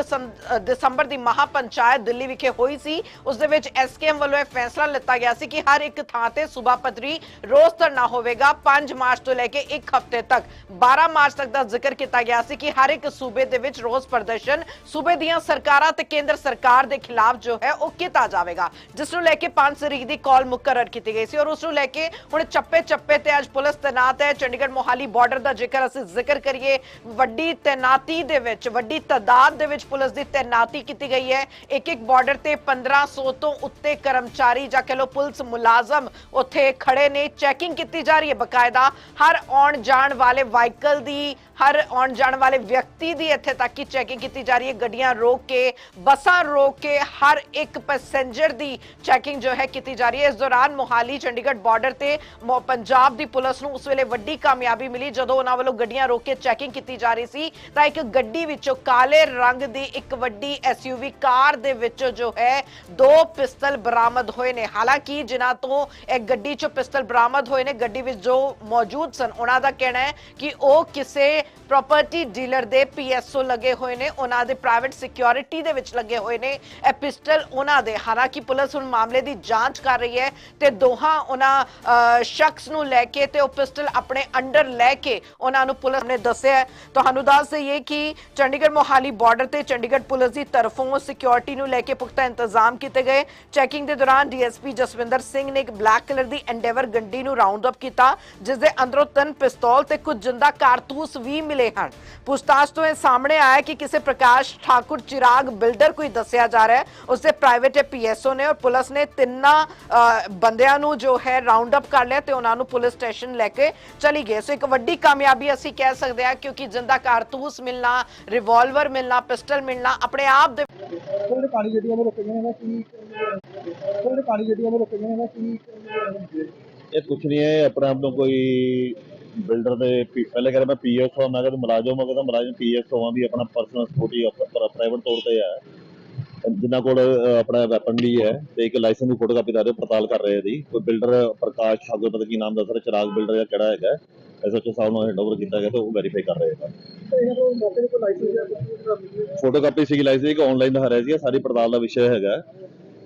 ਦਸੰਬਰ ਦੀ ਮਹਾਪੰਚਾਇਤ ਦਿੱਲੀ ਵਿਖੇ ਹੋਈ ਸੀ, ਉਸ ਦੇ ਵਿੱਚ ਐਸਕੇਐਮ ਵੱਲੋਂ ਇਹ ਫੈਸਲਾ ਲਿੱਤਾ ਗਿਆ ਸੀ ਕਿ ਹਰ ਇੱਕ ਥਾਂ ਤੇ ਸੂਬਾ ਪੱਧਰੀ ਰੋਸ ਧਰਨਾ ਹੋਵੇਗਾ 5 ਮਾਰਚ ਤੋਂ ਲੈ ਕੇ 1 ਹਫ਼ਤੇ ਤੱਕ। 12 ਮਾਰਚ ਤੱਕ ਦਾ ਜ਼ਿਕਰ ਕੀਤਾ ਗਿਆ ਸੀ ਕਿ ਹਰ ਇੱਕ ਸੂਬੇ ਦੇ ਵਿੱਚ ਰੋਸ ਪ੍ਰਦਰਸ਼ਨ ਸੂਬੇ ਦੀਆਂ ਸਰਕਾਰਾਂ ਤੇ ਕੇਂਦਰ ਸਰਕਾਰ ਦੇ ਖਿਲਾਫ ਜੋ ਹੈ ਉਹ ਕੀਤਾ ਜਾਵੇਗਾ, ਜਿਸ ਨੂੰ ਲੈ ਕੇ 5 ਤਰੀਕ ਦੀ ਕਾਲ ਮੁਕਰਰ ਕੀਤੀ ਗਈ ਸੀ ਔਰ ਉਸ ਨੂੰ ਲੈ ਕੇ ਹੁਣ ਚੱਪੇ ਚੱਪੇ ਤੇ ਅੱਜ ਪੁਲਿਸ ਤੈਨਾਤ ਹੈ, ਚੰਡੀਗੜ੍ਹ ਮੋਹਾਲੀ ਬਾਰਡਰ ਦਾ ਜੇਕਰ ਅਸੀਂ ਜ਼ਿਕਰ ਕਰੀਏ, ਵੱਡੀ ਤੈਨਾਤੀ ਦੇ ਵਿੱਚ, ਵੱਡੀ ਤਾਦਾਦ ਦੇ ਵਿੱਚ ਪੁਲਿਸ ਦੀ ਤੈਨਾਤੀ ਕੀਤੀ ਗਈ ਹੈ ਇੱਕ ਇੱਕ ਬਾਰਡਰ ਤੇ 1500 ਤੋਂ ਉੱਤੇ ਕਰਮਚਾਰੀ ਜਾਂ ਕਹ ਲਓ ਪੁਲਿਸ ਮੁਲਾਜ਼ਮ ਉੱਥੇ ਖੜੇ ਨੇ ਚੈਕਿੰਗ ਕੀਤੀ ਜਾ ਰਹੀ ਹੈ ਬਕਾਇਦਾ, ਹਰ ਆਉਣ ਜਾਣ ਵਾਲੇ ਵਾਹੀਕਲ ਦੀ ਹਰ ਆਉਣ ਜਾਣ ਵਾਲੇ ਵਿਅਕਤੀ ਦੀ ਇੱਥੇ ਤੱਕ ਕਿ ਚੈਕਿੰਗ ਕੀਤੀ ਜਾ ਰਹੀ ਹੈ। ਗੱਡੀਆਂ ਰੋਕ ਕੇ, ਬੱਸਾਂ ਰੋਕ ਕੇ ਹਰ ਇੱਕ ਪੈਸੇਂਜਰ ਦੀ ਚੈਕਿੰਗ ਜੋ ਹੈ ਕੀਤੀ ਜਾ ਰਹੀ ਹੈ। ਇਸ ਦੌਰਾਨ ਮੋਹਾਲੀ, ਚੰਡੀਗੜ੍ਹ ਬਾਰਡਰ ਤੇ ਪੰਜਾਬ ਦੀ ਪੁਲਿਸ ਨੂੰ ਉਸ ਵੇਲੇ ਵੱਡੀ ਕਾਮਯਾਬੀ ਮਿਲੀ ਜਦੋਂ ਉਹਨਾਂ ਵੱਲੋਂ ਗੱਡੀਆਂ ਰੋਕ ਕੇ ਚੈਕਿੰਗ ਕੀਤੀ ਜਾ ਰਹੀ ਸੀ। ਤਾਂ ਇੱਕ ਗੱਡੀ ਵਿੱਚੋਂ ਕਾਲੇ ਰੰਗ ਦੀ ਇੱਕ ਵੱਡੀ ਐਸਯੂਵੀ ਕਾਰ ਦੇ ਵਿੱਚੋਂ ਜੋ ਹੈ ਦੋ ਪਿਸਤਲ ਬਰਾਮਦ ਹੋਏ ਨੇ। ਹਾਲਾਂਕਿ ਜਿਨ੍ਹਾਂ ਤੋਂ ਇਹ ਗੱਡੀ ਚੋਂ ਪਿਸਤਲ ਬਰਾਮਦ ਹੋਏ ਨੇ, ਗੱਡੀ ਵਿੱਚ ਜੋ ਮੌਜੂਦ ਸਨ, ਉਹਨਾਂ ਦਾ ਕਹਿਣਾ ਹੈ ਕਿ ਉਹ ਕਿਸੇ ਪ੍ਰਾਪਰਟੀ ਡੀਲਰ ਦੇ ਪੀਐਸਓ ਲੱਗੇ ਹੋਏ ਨੇ, ਉਹਨਾਂ ਦੇ ਪ੍ਰਾਈਵੇਟ ਸਿਕਿਉਰਿਟੀ ਦੇ ਵਿੱਚ ਲੱਗੇ ਹੋਏ ਨੇ। ਇਹ ਪਿਸਟਲ ਉਹਨਾਂ ਦੇ। ਹਾਲਾਂਕਿ ਪੁਲਿਸ ਹੁਣ ਮਾਮਲੇ ਦੀ ਜਾਂਚ ਕਰ ਰਹੀ ਹੈ ਤੇ ਦੋਹਾਂ ਉਹਨਾਂ ਸ਼ਖਸ ਨੂੰ ਲੈ ਕੇ ਤੇ ਉਹ ਪਿਸਟਲ ਆਪਣੇ ਅੰਡਰ ਲੈ ਕੇ ਉਹਨਾਂ ਨੂੰ ਪੁਲਿਸ ਨੇ ਦੱਸਿਆ ਤੁਹਾਨੂੰ ਦੱਸ ਦਈਏ ਕਿ ਚੰਡੀਗੜ੍ਹ ਮੋਹਾਲੀ ਬਾਰਡਰ ਤੇ ਚੰਡੀਗੜ੍ਹ ਪੁਲਿਸ ਦੀ ਤਰਫੋਂ ਸਿਕਿਉਰਿਟੀ ਨੂੰ ਲੈ ਕੇ ਪੁਖਤਾ ਇੰਤਜ਼ਾਮ ਕੀਤੇ ਗਏ। ਚੈਕਿੰਗ ਦੇ ਦੌਰਾਨ ਡੀਐਸਪੀ ਜਸਵਿੰਦਰ ਸਿੰਘ ਨੇ ਇੱਕ ਬਲੈਕ ਕਲਰ ਦੀ ਐਂਡੇਵਰ ਗੱਡੀ ਨੂੰ ਰਾਉਂਡ ਅਪ ਕੀਤਾ ਜਿਸ ਦੇ ਅੰਦਰੋਂ ਤਿੰਨ ਪਿਸਤੌਲ ਤੇ ਕੁਝ ਜਿੰਦਾ ਕਾਰਤੂਸ ਵੀ ਮਿਲੇ ਹਨ। ਪੁੱਛਤਾਛ ਤੋਂ ਇਹ ਸਾਹਮਣੇ ਆਇਆ ਕਿ ਕਿਸੇ ਪ੍ਰਕਾਸ਼ ਠਾਕੁਰ ਚਿਰਾਗ ਬਿਲਡਰ ਕੋਈ ਦੱਸਿਆ ਜਾ ਰਿਹਾ ਹੈ। ਉਸਦੇ ਪ੍ਰਾਈਵੇਟ ਪੀਐਸਓ ਨੇ ਔਰ ਪੁਲਿਸ ਨੇ ਤਿੰਨਾਂ ਬੰਦਿਆਂ ਨੂੰ ਜੋ ਹੈ ਰਾਉਂਡ ਅਪ ਕਰ ਲਿਆ ਤੇ ਉਹਨਾਂ ਨੂੰ ਪੁਲਿਸ ਸਟੇਸ਼ਨ ਲੈ ਕੇ ਚਲੀ ਗਏ ਸੋ ਇੱਕ ਵੱਡੀ ਕਾਮਯਾਬੀ ਅਸੀਂ ਕਹਿ ਸਕਦੇ ਹਾਂ ਕਿਉਂਕਿ ਜਿੰਦਾ ਕਾਰਤੂਸ ਮਿਲਣਾ ਰਿਵਾਲਵਰ ਮਿਲਣਾ ਪਿਸਟਲ ਮਿਲਣਾ ਆਪਣੇ ਆਪ ਦੇ ਜਿਹੜੇ ਕਾਲੀ ਗੱਡੀਆਂ ਨੂੰ ਰੁਕੇ ਗਏ ਨੇ ਕੀ ਜਿਹੜੇ ਕਾਲੀ ਗੱਡੀਆਂ ਨੂੰ ਰੁਕੇ ਗਏ ਨੇ ਕੀ ਇਹ ਕੁਛ ਨਹੀਂ ਹੈ ਆਪਣੇ ਆਪ ਨੂੰ ਕੋਈ ਬਿਲਡਰ ਦੇ ਪੀ- ਪਹਿਲੇ ਕਹਿੰਦਾ ਮੈਂ ਪੀਐਸਓ ਮੈਂ ਕਹਿੰਦਾ ਮੁਲਾਜ਼ਮ ਮੈਂ ਕਹਿੰਦਾ ਮੁਲਾਜ਼ਮ ਪੀਐਸਓ ਆ ਵੀ ਆਪਣਾ ਪਰਸਨਲ ਸਕੂਟੀ ਪ੍ਰਾਈਵੇਟ ਤੌਰ ਤੇ ਹੈ ਜਿਨ੍ਹਾਂ ਕੋਲ ਅਹ, ਆਪਣਾ ਵੈਪਨ ਵੀ ਹੈ ਤੇ ਇੱਕ ਲਾਇਸੈਂਸ ਦੀ ਫੋਟੋਕਾਪੀ ਦਾ ਰਹੇ ਪੜਤਾਲ ਕਰ ਰਹੇ ਆ ਜੀ ਕੋਈ ਬਿਲਡਰ ਪ੍ਰਕਾਸ਼ ਠਾਕੁਰ ਪਤਾ ਕੀ ਨਾਮ ਦੱਸ ਰਿਹਾ ਚਿਰਾਗ ਬਿਲਡਰ ਜਾਂ ਕਿਹੜਾ ਹੈਗਾ ਐਸਐਚਓ ਸਾਹਿਬ ਨੂੰ ਹੈਂਡਓਵਰ ਕੀਤਾ ਗਿਆ ਤੇ ਉਹ ਵੈਰੀਫਾਈ ਕਰ ਰਹੇ ਆ। ਇਹਨਾਂ ਕੋਲ ਮੌਕੇ ਤੇ ਕੋਈ ਲਾਇਸੈਂਸ ਜਾਂ ਕੁਝ ਫੋਟੋਕਾਪੀ ਸੀ ਲਾਇਸੈਂਸ ਇੱਕ ਆਨਲਾਈਨ ਦਿਖਾ ਰਿਹਾ ਸੀ ਸਾਰੀ ਪੜਤਾਲ ਦਾ ਵਿਸ਼ਾ ਹੈਗਾ।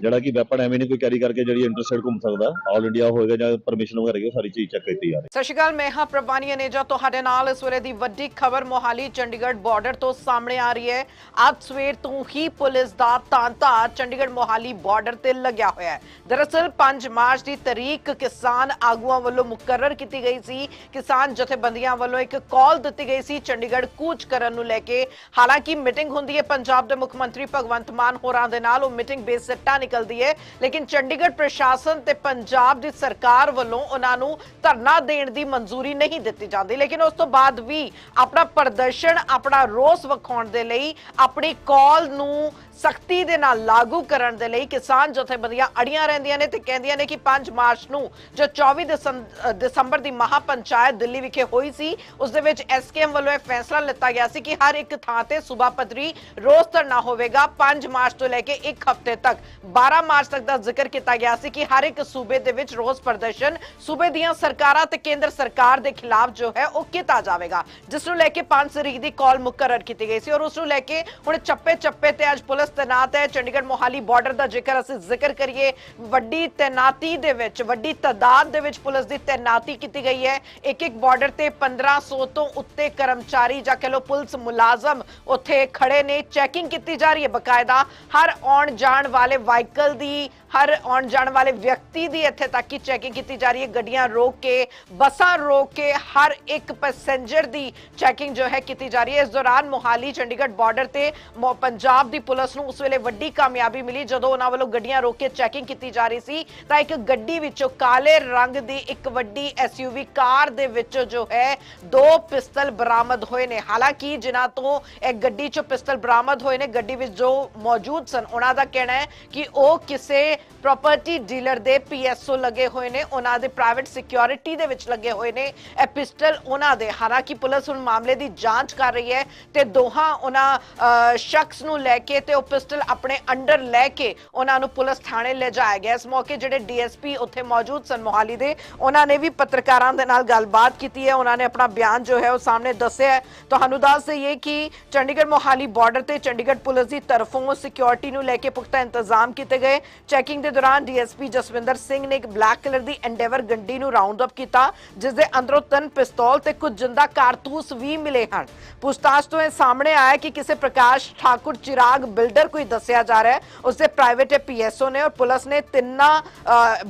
ਜਿਹੜਾ ਕਿ ਵੈਪਨ ਐਵੇਂ ਨਹੀਂ ਕੋਈ ਕੈਰੀ ਕਰਕੇ ਜਿਹੜੀ ਇੰਟਰਸਟਡ ਘੁੰਮ ਸਕਦਾ। ਆਲ ਇੰਡੀਆ ਹੋਏਗਾ ਜਾਂ ਪਰਮਿਸ਼ਨ ਵਗੈਰਾ ਹੈਗੀ ਸਾਰੀ ਚੀਜ਼ ਚੈੱਕ ਕੀਤੀ ਜਾ ਰਹੀ। ਸਤਿ ਸ਼੍ਰੀ ਅਕਾਲ, ਮੈਂ ਹਾਂ ਪ੍ਰਭਾਨੀ ਅਨੇਜਾ। ਤੁਹਾਡੇ ਨਾਲ ਇਸ ਵੇਲੇ ਦੀ ਵੱਡੀ ਖਬਰ ਮੋਹਾਲੀ ਚੰਡੀਗੜ੍ਹ ਬਾਰਡਰ ਤੋਂ ਸਾਹਮਣੇ ਆ ਰਹੀ ਹੈ। ਅੱਜ ਸਵੇਰ ਤੋਂ ਹੀ ਪੁਲਿਸ ਦਾ ਤਾਂਤਾ ਚੰਡੀਗੜ੍ਹ ਮੋਹਾਲੀ ਬਾਰਡਰ ਤੇ ਲੱਗਿਆ ਹੋਇਆ ਹੈ। ਦਰਅਸਲ 5 ਮਾਰਚ ਦੀ ਤਾਰੀਖ ਕਿਸਾਨ ਆਗੂਆਂ ਵੱਲੋਂ ਮੁਕਰਰ ਕੀਤੀ ਗਈ ਸੀ। ਕਿਸਾਨ ਜਥੇਬੰਦੀਆਂ ਵੱਲੋਂ ਇੱਕ ਕਾਲ ਦਿੱਤੀ ਗਈ ਸੀ ਚੰਡੀਗੜ੍ਹ ਕੂਚ ਕਰਨ ਨੂੰ ਲੈ ਕੇ। ਹਾਲਾਂਕਿ ਮੀਟਿੰਗ ਹੁੰਦੀ ਹੈ ਪੰਜਾਬ ਦੇ ਮੁੱਖ ਮੰਤਰੀ ਭਗਵੰਤ ਮਾਨ ਹੋਰਾਂ ਦੇ ਨਾਲ। ਉਹ ਮੀਟਿੰਗ ਬੇਸਿੱਟਾ ਨਿਕਲਦੀ ਹੈ ਲੇਕਿਨ ਚੰਡੀਗੜ੍ਹ ਪ੍ਰਸ਼ਾਸਨ ਤੇ ਪੰਜਾਬ ਦੀ ਸਰਕਾਰ ਵੱਲੋਂ ਉਹਨਾਂ ਨੂੰ ਧਰਨਾ ਦੇਣ ਦੀ ਮਨਜ਼ੂਰੀ ਨਹੀਂ ਦਿੱਤੀ ਜਾਂਦੀ। ਲੇਕਿਨ ਉਸ ਤੋਂ ਬਾਅਦ ਵੀ ਆਪਣਾ ਪ੍ਰਦਰਸ਼ਨ, ਆਪਣਾ ਰੋਸ ਵਿਖਾਉਣ ਦੇ ਲਈ ਆਪਣੀ ਕਾਲ ਨੂੰ ਸਖਤੀ ਦੇ ਨਾਲ ਲਾਗੂ ਕਰਨ ਦੇ ਲਈ ਕਿਸਾਨ ਜਥੇਬੰਦੀਆਂ ਅੜੀਆਂ ਰਹਿੰਦੀਆਂ ਨੇ ਤੇ ਕਹਿੰਦੀਆਂ ਨੇ ਕਿ 5 ਮਾਰਚ ਨੂੰ ਜੋ 24 ਦਸੰਬਰ ਦੀ ਮਹਾ ਪੰਚਾਇਤ ਦਿੱਲੀ ਵਿਖੇ ਹੋਈ ਸੀ, ਉਸ ਦੇ ਵਿੱਚ ਐਸਕੇਐਮ ਵੱਲੋਂ ਇਹ ਫੈਸਲਾ ਲਿੱਤਾ ਗਿਆ ਸੀ ਕਿ ਹਰ ਇੱਕ ਥਾਂ ਤੇ ਸੂਬਾ ਪੱਧਰੀ ਰੋਸ ਧਰਨਾ ਹੋਵੇਗਾ। 5 ਮਾਰਚ ਤੋਂ ਲੈ ਕੇ 1 ਹਫ਼ਤੇ ਤੱਕ 12 ਮਾਰਚ ਤੱਕ ਦਾ ਜ਼ਿਕਰ ਕੀਤਾ ਗਿਆ ਸੀ ਕਿ ਹਰ ਇੱਕ ਸੂਬੇ ਦੇ ਵਿੱਚ ਰੋਸ ਪ੍ਰਦਰਸ਼ਨ ਸੂਬੇ ਦੀਆਂ ਸਰਕਾਰਾਂ ਤੇ ਕੇਂਦਰ ਸਰਕਾਰ ਦੇ ਖਿਲਾਫ ਜੋ ਹੈ ਉਹ ਕੀਤਾ ਜਾਵੇਗਾ। ਜਿਸ ਨੂੰ ਲੈ ਕੇ ਪੰਜ ਤਰੀਕ ਦੀ ਕਾਲ ਮੁਕਰਰ ਕੀਤੀ ਗਈ ਸੀ ਔਰ ਉਸ ਨੂੰ ਲੈ ਕੇ ਹੁਣ ਚੱਪੇ ਚੱਪੇ ਤੇ ਅੱਜ ਪੁਲਿਸ ਤੈਨਾਤ ਹੈ। ਚੰਡੀਗੜ੍ਹ ਮੋਹਾਲੀ ਬਾਰਡਰ ਦਾ ਜੇਕਰ ਅਸੀਂ ਜ਼ਿਕਰ ਕਰੀਏ। ਵੱਡੀ ਤੈਨਾਤੀ ਦੇ ਵਿੱਚ, ਵੱਡੀ ਤਾਦਾਦ ਦੇ ਵਿੱਚ ਪੁਲਿਸ ਦੀ ਤੈਨਾਤੀ ਕੀਤੀ ਗਈ ਹੈ। ਇੱਕ ਇੱਕ ਬਾਰਡਰ ਤੇ 1500 ਤੋਂ ਉੱਤੇ ਕਰਮਚਾਰੀ ਜਾਂ ਕਹ ਲਓ ਪੁਲਿਸ ਮੁਲਾਜ਼ਮ ਉੱਥੇ ਖੜੇ ਨੇ। ਚੈਕਿੰਗ ਕੀਤੀ ਜਾ ਰਹੀ ਹੈ ਬਕਾਇਦਾ। ਹਰ ਆਉਣ ਜਾਣ ਵਾਲੇ ਵਾਹੀਕਲ ਦੀ ਹਰ ਆਉਣ ਜਾਣ ਵਾਲੇ ਵਿਅਕਤੀ ਦੀ ਇੱਥੇ ਤੱਕ ਕਿ ਚੈਕਿੰਗ ਕੀਤੀ ਜਾ ਰਹੀ ਹੈ। ਗੱਡੀਆਂ ਰੋਕ ਕੇ, ਬੱਸਾਂ ਰੋਕ ਕੇ ਹਰ ਇੱਕ ਪੈਸੇਂਜਰ ਦੀ ਚੈਕਿੰਗ ਜੋ ਹੈ ਕੀਤੀ ਜਾ ਰਹੀ ਹੈ। ਇਸ ਦੌਰਾਨ ਮੋਹਾਲੀ, ਚੰਡੀਗੜ੍ਹ ਬਾਰਡਰ ਤੇ ਪੰਜਾਬ ਦੀ ਪੁਲਿਸ ਨੂੰ ਉਸ ਵੇਲੇ ਵੱਡੀ ਕਾਮਯਾਬੀ ਮਿਲੀ ਜਦੋਂ ਉਹਨਾਂ ਵੱਲੋਂ ਗੱਡੀਆਂ ਰੋਕ ਕੇ ਚੈਕਿੰਗ ਕੀਤੀ ਜਾ ਰਹੀ ਸੀ। ਤਾਂ ਇੱਕ ਗੱਡੀ ਵਿੱਚੋਂ ਕਾਲੇ ਰੰਗ ਦੀ ਇੱਕ ਵੱਡੀ ਐਸਯੂਵੀ ਕਾਰ ਦੇ ਵਿੱਚੋਂ ਜੋ ਹੈ ਦੋ ਪਿਸਤਲ ਬਰਾਮਦ ਹੋਏ ਨੇ। ਹਾਲਾਂਕਿ ਜਿਨ੍ਹਾਂ ਤੋਂ ਇਹ ਗੱਡੀ ਚੋਂ ਪਿਸਤਲ ਬਰਾਮਦ ਹੋਏ ਨੇ, ਗੱਡੀ ਵਿੱਚ ਜੋ ਮੌਜੂਦ ਸਨ, ਉਹਨਾਂ ਦਾ ਕਹਿਣਾ ਹੈ ਕਿ ਉਹ ਕਿਸੇ ਪ੍ਰਾਪਰਟੀ ਡੀਲਰ ਦੇ ਪੀਐਸਓ ਲੱਗੇ ਹੋਏ ਨੇ। ਉਹਨਾਂ ਦੇ ਪ੍ਰਾਈਵੇਟ ਸਿਕਿਉਰਿਟੀ ਦੇ ਵਿੱਚ ਲੱਗੇ ਹੋਏ ਨੇ। ਇਹ ਪਿਸਟਲ ਉਹਨਾਂ ਦੇ। ਹਾਲਾਂਕਿ ਪੁਲਿਸ ਹੁਣ ਮਾਮਲੇ ਦੀ ਜਾਂਚ ਕਰ ਰਹੀ ਹੈ ਤੇ ਦੋਹਾਂ ਉਹਨਾਂ ਸ਼ਖਸ ਨੂੰ ਲੈ ਕੇ ਤੇ ਉਹ ਪਿਸਟਲ ਆਪਣੇ ਅੰਡਰ ਲੈ ਕੇ ਉਹਨਾਂ ਨੂੰ ਪੁਲਿਸ ਥਾਣੇ ਲੈ ਜਾਇਆ ਗਿਆ। ਇਸ ਮੌਕੇ ਜਿਹੜੇ ਡੀਐਸਪੀ ਉੱਥੇ ਮੌਜੂਦ ਸਨ ਮੋਹਾਲੀ ਦੇ, ਉਹਨਾਂ ਨੇ ਵੀ ਪੱਤਰਕਾਰਾਂ ਦੇ ਨਾਲ ਗੱਲਬਾਤ ਕੀਤੀ ਹੈ। ਉਹਨਾਂ ਨੇ ਆਪਣਾ ਬਿਆਨ ਜੋ ਹੈ ਉਹ ਸਾਹਮਣੇ ਦੱਸਿਆ ਤੁਹਾਨੂੰ ਦੱਸ ਦਈਏ ਕਿ ਚੰਡੀਗੜ੍ਹ ਮੋਹਾਲੀ ਬਾਰਡਰ ਤੇ ਚੰਡੀਗੜ੍ਹ ਪੁਲਿਸ ਦੀ ਤਰਫੋਂ ਸਿਕਿਉਰਿਟੀ ਨੂੰ ਲੈ ਕੇ ਪੁਖਤਾ ਇੰਤਜ਼ਾਮ ਕੀਤੇ ਗਏ। ਚੈਕਿੰਗ ਦੇ ਦੌਰਾਨ ਡੀਐਸਪੀ ਜਸਵਿੰਦਰ ਸਿੰਘ ਨੇ ਇੱਕ ਬਲੈਕ ਕਲਰ ਦੀ ਐਂਡੇਵਰ ਗੱਡੀ ਨੂੰ ਰਾਉਂਡ ਅਪ ਕੀਤਾ ਜਿਸ ਦੇ ਅੰਦਰੋਂ ਤਿੰਨ ਪਿਸਤੌਲ ਤੇ ਕੁਝ ਜਿੰਦਾ ਕਾਰਤੂਸ ਵੀ ਮਿਲੇ ਹਨ। ਪੁੱਛਤਾਛ ਤੋਂ ਇਹ ਸਾਹਮਣੇ ਆਇਆ ਕਿ ਕਿਸੇ ਪ੍ਰਕਾਸ਼ ਠਾਕੁਰ ਚਿਰਾਗ ਬਿਲਡਰ ਕੋਈ ਦੱਸਿਆ ਜਾ ਰਿਹਾ ਹੈ। ਉਸਦੇ ਪ੍ਰਾਈਵੇਟ ਪੀਐਸਓ ਨੇ ਔਰ ਪੁਲਿਸ ਨੇ ਤਿੰਨਾਂ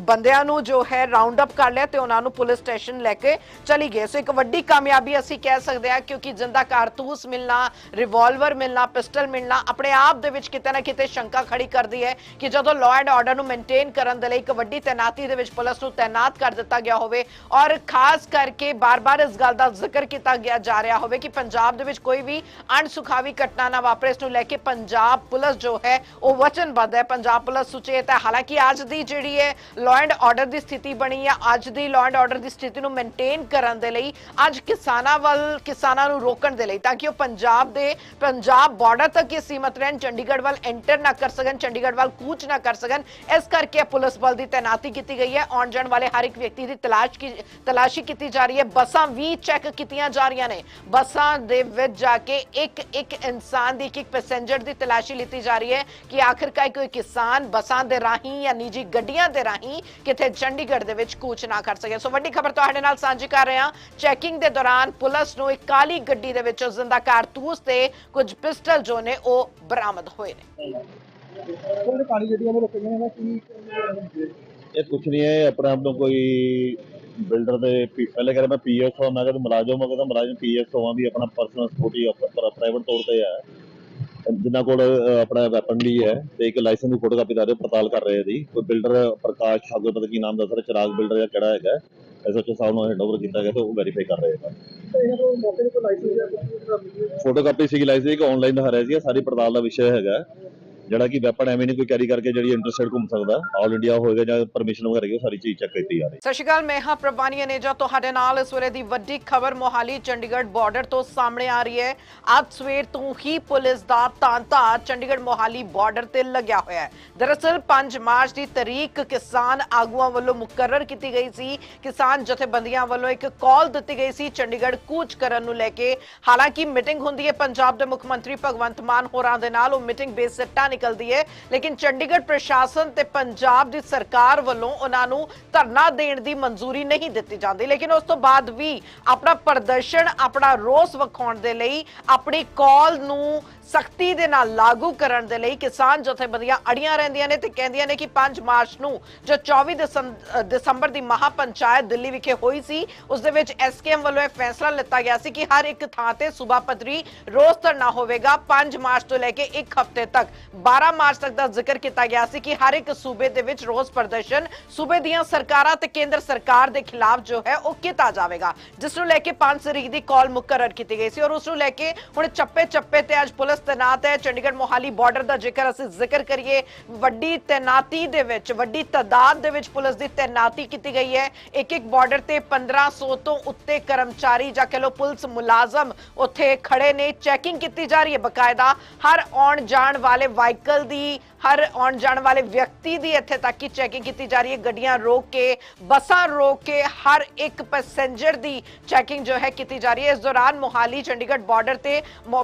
ਬੰਦਿਆਂ ਨੂੰ ਜੋ ਹੈ ਰਾਉਂਡ ਅਪ ਕਰ ਲਿਆ ਤੇ ਉਹਨਾਂ ਨੂੰ ਪੁਲਿਸ ਸਟੇਸ਼ਨ ਲੈ ਕੇ ਚਲੀ ਗਏ ਸੋ ਇੱਕ ਵੱਡੀ ਕਾਮਯਾਬੀ ਅਸੀਂ ਕਹਿ ਸਕਦੇ ਹਾਂ ਕਿਉਂਕਿ ਜਿੰਦਾ ਕਾਰਤੂਸ ਮਿਲਣਾ ਰਿਵਾਲਵਰ ਮਿਲਣਾ, ਪਿਸਟਲ ਮਿਲਣਾ, ਆਪਣੇ ਆਪ ਦੇ ਵਿੱਚ ਕਿਤੇ ਨਾ ਕਿਤੇ ਸ਼ੰਕਾ ਖੜੀ ਕਰਦੀ ਹੈ ਕਿ ਜਦੋਂ ਲਾਅ ਐਂਡ ਆਰਡਰ ਆਰਡਰ ਨੂੰ ਮੇਨਟੇਨ ਕਰਨ ਦੇ ਲਈ ਇੱਕ ਵੱਡੀ ਤੈਨਾਤੀ ਦੇ ਵਿੱਚ ਪੁਲਿਸ ਨੂੰ ਤੈਨਾਤ ਕਰ ਦਿੱਤਾ ਗਿਆ ਹੋਵੇ ਔਰ ਖਾਸ ਕਰਕੇ ਬਾਰ-ਬਾਰ ਇਸ ਗੱਲ ਦਾ ਜ਼ਿਕਰ ਕੀਤਾ ਗਿਆ ਜਾ ਰਿਹਾ ਹੋਵੇ ਕਿ ਪੰਜਾਬ ਦੇ ਵਿੱਚ ਕੋਈ ਵੀ ਅਣਸੁਖਾਵੀ ਘਟਨਾ ਨਾ ਵਾਪਰੇ, ਇਸ ਨੂੰ ਲੈ ਕੇ ਪੰਜਾਬ ਪੁਲਿਸ ਜੋ ਹੈ, ਉਹ ਵਚਨਬੱਧ ਹੈ। ਪੰਜਾਬ ਪੁਲਿਸ ਸੁਚੇਤ ਹੈ। ਹਾਲਾਂਕਿ ਅੱਜ ਦੀ ਜਿਹੜੀ ਹੈ ਲਾਅ ਐਂਡ ਆਰਡਰ ਦੀ ਸਥਿਤੀ ਬਣੀ ਹੈ, ਅੱਜ ਦੀ ਲਾਅ ਐਂਡ ਆਰਡਰ ਦੀ ਸਥਿਤੀ ਨੂੰ ਮੇਨਟੇਨ ਕਰਨ ਦੇ ਲਈ ਅੱਜ ਕਿਸਾਨਾਂ ਵੱਲ, ਕਿਸਾਨਾਂ ਨੂੰ ਰੋਕਣ ਦੇ ਲਈ ਤਾਂ ਕਿ ਉਹ ਪੰਜਾਬ ਦੇ, ਪੰਜਾਬ ਬਾਰਡਰ ਤੱਕ ਹੀ ਸੀਮਤ ਰਹਿਣ, ਚੰਡੀਗੜ੍ਹ ਵੱਲ ਐਂਟਰ ਨਾ ਕਰ ਸਕਣ, ਚੰਡੀਗੜ੍ਹ ਵੱਲ ਕੂਚ ਨਾ ਕਰ ਸਕਣ ਇਸ ਕਰਕੇ ਪੁਲਿਸ ਬਲ ਦੀ ਤੈਨਾਤੀ ਕੀਤੀ ਗਈ ਹੈ। ਆਉਣ ਜਾਣ ਵਾਲੇ ਹਰ ਇੱਕ ਵਿਅਕਤੀ ਦੀ ਤਲਾਸ਼ ਕੀ ਤਲਾਸ਼ੀ ਕੀਤੀ ਜਾ ਰਹੀ ਹੈ। ਬੱਸਾਂ ਵੀ ਚੈੱਕ ਕੀਤੀਆਂ ਜਾ ਰਹੀਆਂ ਨੇ। ਬੱਸਾਂ ਦੇ ਵਿੱਚ ਜਾ ਕੇ ਇੱਕ ਇੱਕ ਇਨਸਾਨ ਦੀ, ਇੱਕ ਪੈਸੇਂਜਰ ਦੀ ਤਲਾਸ਼ੀ ਲਿੱਤੀ ਜਾ ਰਹੀ ਹੈ ਕਿ ਆਖਿਰਕਾਰ ਕੋਈ ਕਿਸਾਨ ਬੱਸਾਂ ਦੇ ਰਾਹੀਂ ਜਾਂ ਨਿੱਜੀ ਗੱਡੀਆਂ ਦੇ ਰਾਹੀਂ ਕਿਤੇ ਚੰਡੀਗੜ੍ਹ ਦੇ ਵਿੱਚ ਕੂਚ ਨਾ ਕਰ ਸਕੇ। ਸੋ ਵੱਡੀ ਖਬਰ ਤੁਹਾਡੇ ਨਾਲ ਸਾਂਝੀ ਕਰ ਰਹੇ ਹਾਂ। ਚੈਕਿੰਗ ਦੇ ਦੌਰਾਨ ਪੁਲਿਸ ਨੂੰ ਇੱਕ ਕਾਲੀ ਗੱਡੀ ਦੇ ਵਿੱਚੋਂ ਜ਼ਿੰਦਾ ਕਾਰਤੂਸ ਤੇ ਕੁਝ ਪਿਸਟਲ ਜੋ ਨੇ ਉਹ ਬਰਾਮਦ ਹੋਏ ਨੇ। ਸਰ ਕਾਲੀ ਗੱਡੀਆਂ ਨੂੰ ਰੁਕੀਆਂ ਨੇ? ਕੀ ਇਹ ਕੁਛ ਨਹੀਂ ਹੈ ਆਪਣੇ ਆਪ ਨੂੰ ਕੋਈ ਬਿਲਡਰ ਦੇ ਪੀ- ਪਹਿਲੇ ਕਹਿੰਦੇ ਮੈਂ ਪੀਐਸਓ ਮੈਂ ਕਹਿੰਦਾ ਮੁਲਾਜ਼ਮ ਮੈਂ ਕਹਿੰਦਾ ਮੁਲਾਜ਼ਮ ਪੀਐਸਓ ਦੀ ਆਪਣਾ ਪਰਸਨਲ ਸਕੂਟੀ ਪ੍ਰਾਈਵੇਟ ਤੌਰ ਤੇ ਹੈ ਜਿਨ੍ਹਾਂ ਕੋਲ ਅਹ, ਆਪਣਾ ਵੈਪਨ ਵੀ ਹੈ ਤੇ ਇੱਕ ਲਾਇਸੈਂਸ ਦੀ ਫੋਟੋਕਾਪੀ ਦਾ ਰਹੇ ਪੜਤਾਲ ਕਰ ਰਹੇ ਦੀ ਕੋਈ ਬਿਲਡਰ ਪ੍ਰਕਾਸ਼ ਠਾਕੁਰ ਪਤਾ ਕੀ ਨਾਮ ਦੱਸ ਰਿਹਾ ਚਿਰਾਗ ਬਿਲਡਰ ਜਾਂ ਕਿਹੜਾ ਹੈਗਾ ਐਸਐਚਓ ਸਾਹਿਬ ਨੂੰ ਹੈਂਡਓਵਰ ਕੀਤਾ ਗਿਆ ਤੇ ਉਹ ਵੈਰੀਫਾਈ ਕਰ ਰਹੇ ਹਨ ਇਹਨਾਂ ਕੋਲ ਮੌਕੇ ਤੇ ਕੋਈ ਲਾਇਸੈਂਸ ਜਾਂ ਕੁਝ ਫੋਟੋਕਾਪੀ ਸੀਗੀ ਲਾਇਸੈਂਸ ਇੱਕ ਆਨਲਾਈਨ ਦਿਖਾ ਰਿਹਾ ਸੀ ਸਾਰੀ ਪੜਤਾਲ ਦਾ ਵਿਸ਼ਾ ਹੈਗਾ। ਜਿਹੜਾ ਕਿ ਵੈਪਨ ਐਵੇਂ ਨਹੀਂ ਕੋਈ ਕੈਰੀ ਕਰਕੇ ਜਿਹੜੀ ਇੰਟਰਸਟਡ ਘੁੰਮ ਸਕਦਾ। ਆਲ ਇੰਡੀਆ ਹੋਏਗਾ ਜਾਂ ਪਰਮਿਸ਼ਨ ਵਗੈਰਾ ਹੈਗੀ ਸਾਰੀ ਚੀਜ਼ ਚੈੱਕ ਕੀਤੀ ਜਾ ਰਹੀ। ਸਤਿ ਸ਼੍ਰੀ ਅਕਾਲ, ਮੈਂ ਹਾਂ ਪ੍ਰਭਾਨੀ ਅਨੇਜਾ। ਤੁਹਾਡੇ ਨਾਲ ਇਸ ਵੇਲੇ ਦੀ ਵੱਡੀ ਖਬਰ ਮੋਹਾਲੀ ਚੰਡੀਗੜ੍ਹ ਬਾਰਡਰ ਤੋਂ ਸਾਹਮਣੇ ਆ ਰਹੀ ਹੈ। ਅੱਜ ਸਵੇਰ ਤੋਂ ਹੀ ਪੁਲਿਸ ਦਾ ਤਾਂਤਾ ਚੰਡੀਗੜ੍ਹ ਮੋਹਾਲੀ ਬਾਰਡਰ ਤੇ ਲੱਗਿਆ ਹੋਇਆ ਹੈ। ਦਰਅਸਲ 5 ਮਾਰਚ ਦੀ ਤਾਰੀਖ ਕਿਸਾਨ ਆਗੂਆਂ ਵੱਲੋਂ ਮੁਕਰਰ ਕੀਤੀ ਗਈ ਸੀ। ਕਿਸਾਨ ਜਥੇਬੰਦੀਆਂ ਵੱਲੋਂ ਇੱਕ ਕਾਲ ਦਿੱਤੀ ਗਈ ਸੀ ਚੰਡੀਗੜ੍ਹ ਕੂਚ ਕਰਨ ਨੂੰ ਲੈ ਕੇ। ਹਾਲਾਂਕਿ ਮੀਟਿੰਗ ਹੁੰਦੀ ਹੈ ਪੰਜਾਬ ਦੇ ਮੁੱਖ ਮੰਤਰੀ ਭਗਵੰਤ ਮਾਨ ਹੋਰਾਂ ਦੇ ਨਾਲ। ਉਹ ਮੀਟਿੰਗ ਬੇਸਿੱਟਾ ਨਿਕਲਦੀ ਹੈ ਲੇਕਿਨ ਚੰਡੀਗੜ੍ਹ ਪ੍ਰਸ਼ਾਸਨ ਤੇ ਪੰਜਾਬ ਦੀ ਸਰਕਾਰ ਵੱਲੋਂ ਉਹਨਾਂ ਨੂੰ ਧਰਨਾ ਦੇਣ ਦੀ ਮਨਜ਼ੂਰੀ ਨਹੀਂ ਦਿੱਤੀ ਜਾਂਦੀ। ਲੇਕਿਨ ਉਸ ਤੋਂ ਬਾਅਦ ਵੀ ਆਪਣਾ ਪ੍ਰਦਰਸ਼ਨ, ਆਪਣਾ ਰੋਸ ਵਿਖਾਉਣ ਦੇ ਲਈ ਆਪਣੀ ਕਾਲ ਨੂੰ ਸਖਤੀ ਦੇ ਨਾਲ ਲਾਗੂ ਕਰਨ ਦੇ ਲਈ ਕਿਸਾਨ ਜਥੇਬੰਦੀਆਂ ਅੜੀਆਂ ਰਹਿੰਦੀਆਂ ਨੇ ਤੇ ਕਹਿੰਦੀਆਂ ਨੇ ਕਿ 5 ਮਾਰਚ ਨੂੰ ਜੋ 24 ਦਸੰਬਰ ਦੀ ਮਹਾ ਪੰਚਾਇਤ ਦਿੱਲੀ ਵਿਖੇ ਹੋਈ ਸੀ, ਉਸ ਦੇ ਵਿੱਚ ਐਸਕੇਐਮ ਵੱਲੋਂ ਇਹ ਫੈਸਲਾ ਲਿੱਤਾ ਗਿਆ ਸੀ ਕਿ ਹਰ ਇੱਕ ਥਾਂ ਤੇ ਸੂਬਾ ਪੱਧਰੀ ਰੋਸ ਧਰਨਾ ਹੋਵੇਗਾ। 5 ਮਾਰਚ ਤੋਂ ਲੈ ਕੇ 1 ਹਫ਼ਤੇ ਤੱਕ 12 ਮਾਰਚ ਤੱਕ ਦਾ ਜ਼ਿਕਰ ਕੀਤਾ ਗਿਆ ਸੀ ਕਿ ਹਰ ਇੱਕ ਸੂਬੇ ਦੇ ਵਿੱਚ ਰੋਸ ਪ੍ਰਦਰਸ਼ਨ ਸੂਬੇ ਦੀਆਂ ਸਰਕਾਰਾਂ ਤੇ ਕੇਂਦਰ ਸਰਕਾਰ ਦੇ ਖਿਲਾਫ ਜੋ ਹੈ ਉਹ ਕੀਤਾ ਜਾਵੇਗਾ। ਜਿਸ ਨੂੰ ਲੈ ਕੇ ਪੰਜ ਤਰੀਕ ਦੀ ਕਾਲ ਮੁਕਰਰ ਕੀਤੀ ਗਈ ਸੀ ਔਰ ਉਸ ਨੂੰ ਲੈ ਕੇ ਹੁਣ ਚੱਪੇ ਚੱਪੇ ਤੇ ਅੱਜ ਪੁਲਿਸ ਤੈਨਾਤ ਹੈ। ਚੰਡੀਗੜ੍ਹ ਮੋਹਾਲੀ ਬਾਰਡਰ ਦਾ ਜੇਕਰ ਅਸੀਂ ਜ਼ਿਕਰ ਕਰੀਏ। ਵੱਡੀ ਤੈਨਾਤੀ ਦੇ ਵਿੱਚ, ਵੱਡੀ ਤਾਦਾਦ ਦੇ ਵਿੱਚ ਪੁਲਿਸ ਦੀ ਤੈਨਾਤੀ ਕੀਤੀ ਗਈ ਹੈ। ਇੱਕ ਇੱਕ ਬਾਰਡਰ ਤੇ 1500 ਤੋਂ ਉੱਤੇ ਕਰਮਚਾਰੀ ਜਾਂ ਕਹ ਲਓ ਪੁਲਿਸ ਮੁਲਾਜ਼ਮ ਉੱਥੇ ਖੜੇ ਨੇ। ਚੈਕਿੰਗ ਕੀਤੀ ਜਾ ਰਹੀ ਹੈ ਬਕਾਇਦਾ। ਹਰ ਆਉਣ ਜਾਣ ਵਾਲੇ ਵਾਹੀਕਲ ਦੀ ਹਰ ਆਉਣ ਜਾਣ ਵਾਲੇ ਵਿਅਕਤੀ ਦੀ ਇੱਥੇ ਤੱਕ ਕਿ ਚੈਕਿੰਗ ਕੀਤੀ ਜਾ ਰਹੀ ਹੈ। ਗੱਡੀਆਂ ਰੋਕ ਕੇ, ਬੱਸਾਂ ਰੋਕ ਕੇ ਹਰ ਇੱਕ ਪੈਸੇਂਜਰ ਦੀ ਚੈਕਿੰਗ ਜੋ ਹੈ ਕੀਤੀ ਜਾ ਰਹੀ ਹੈ। ਇਸ ਦੌਰਾਨ ਮੋਹਾਲੀ, ਚੰਡੀਗੜ੍ਹ ਬਾਰਡਰ ਤੇ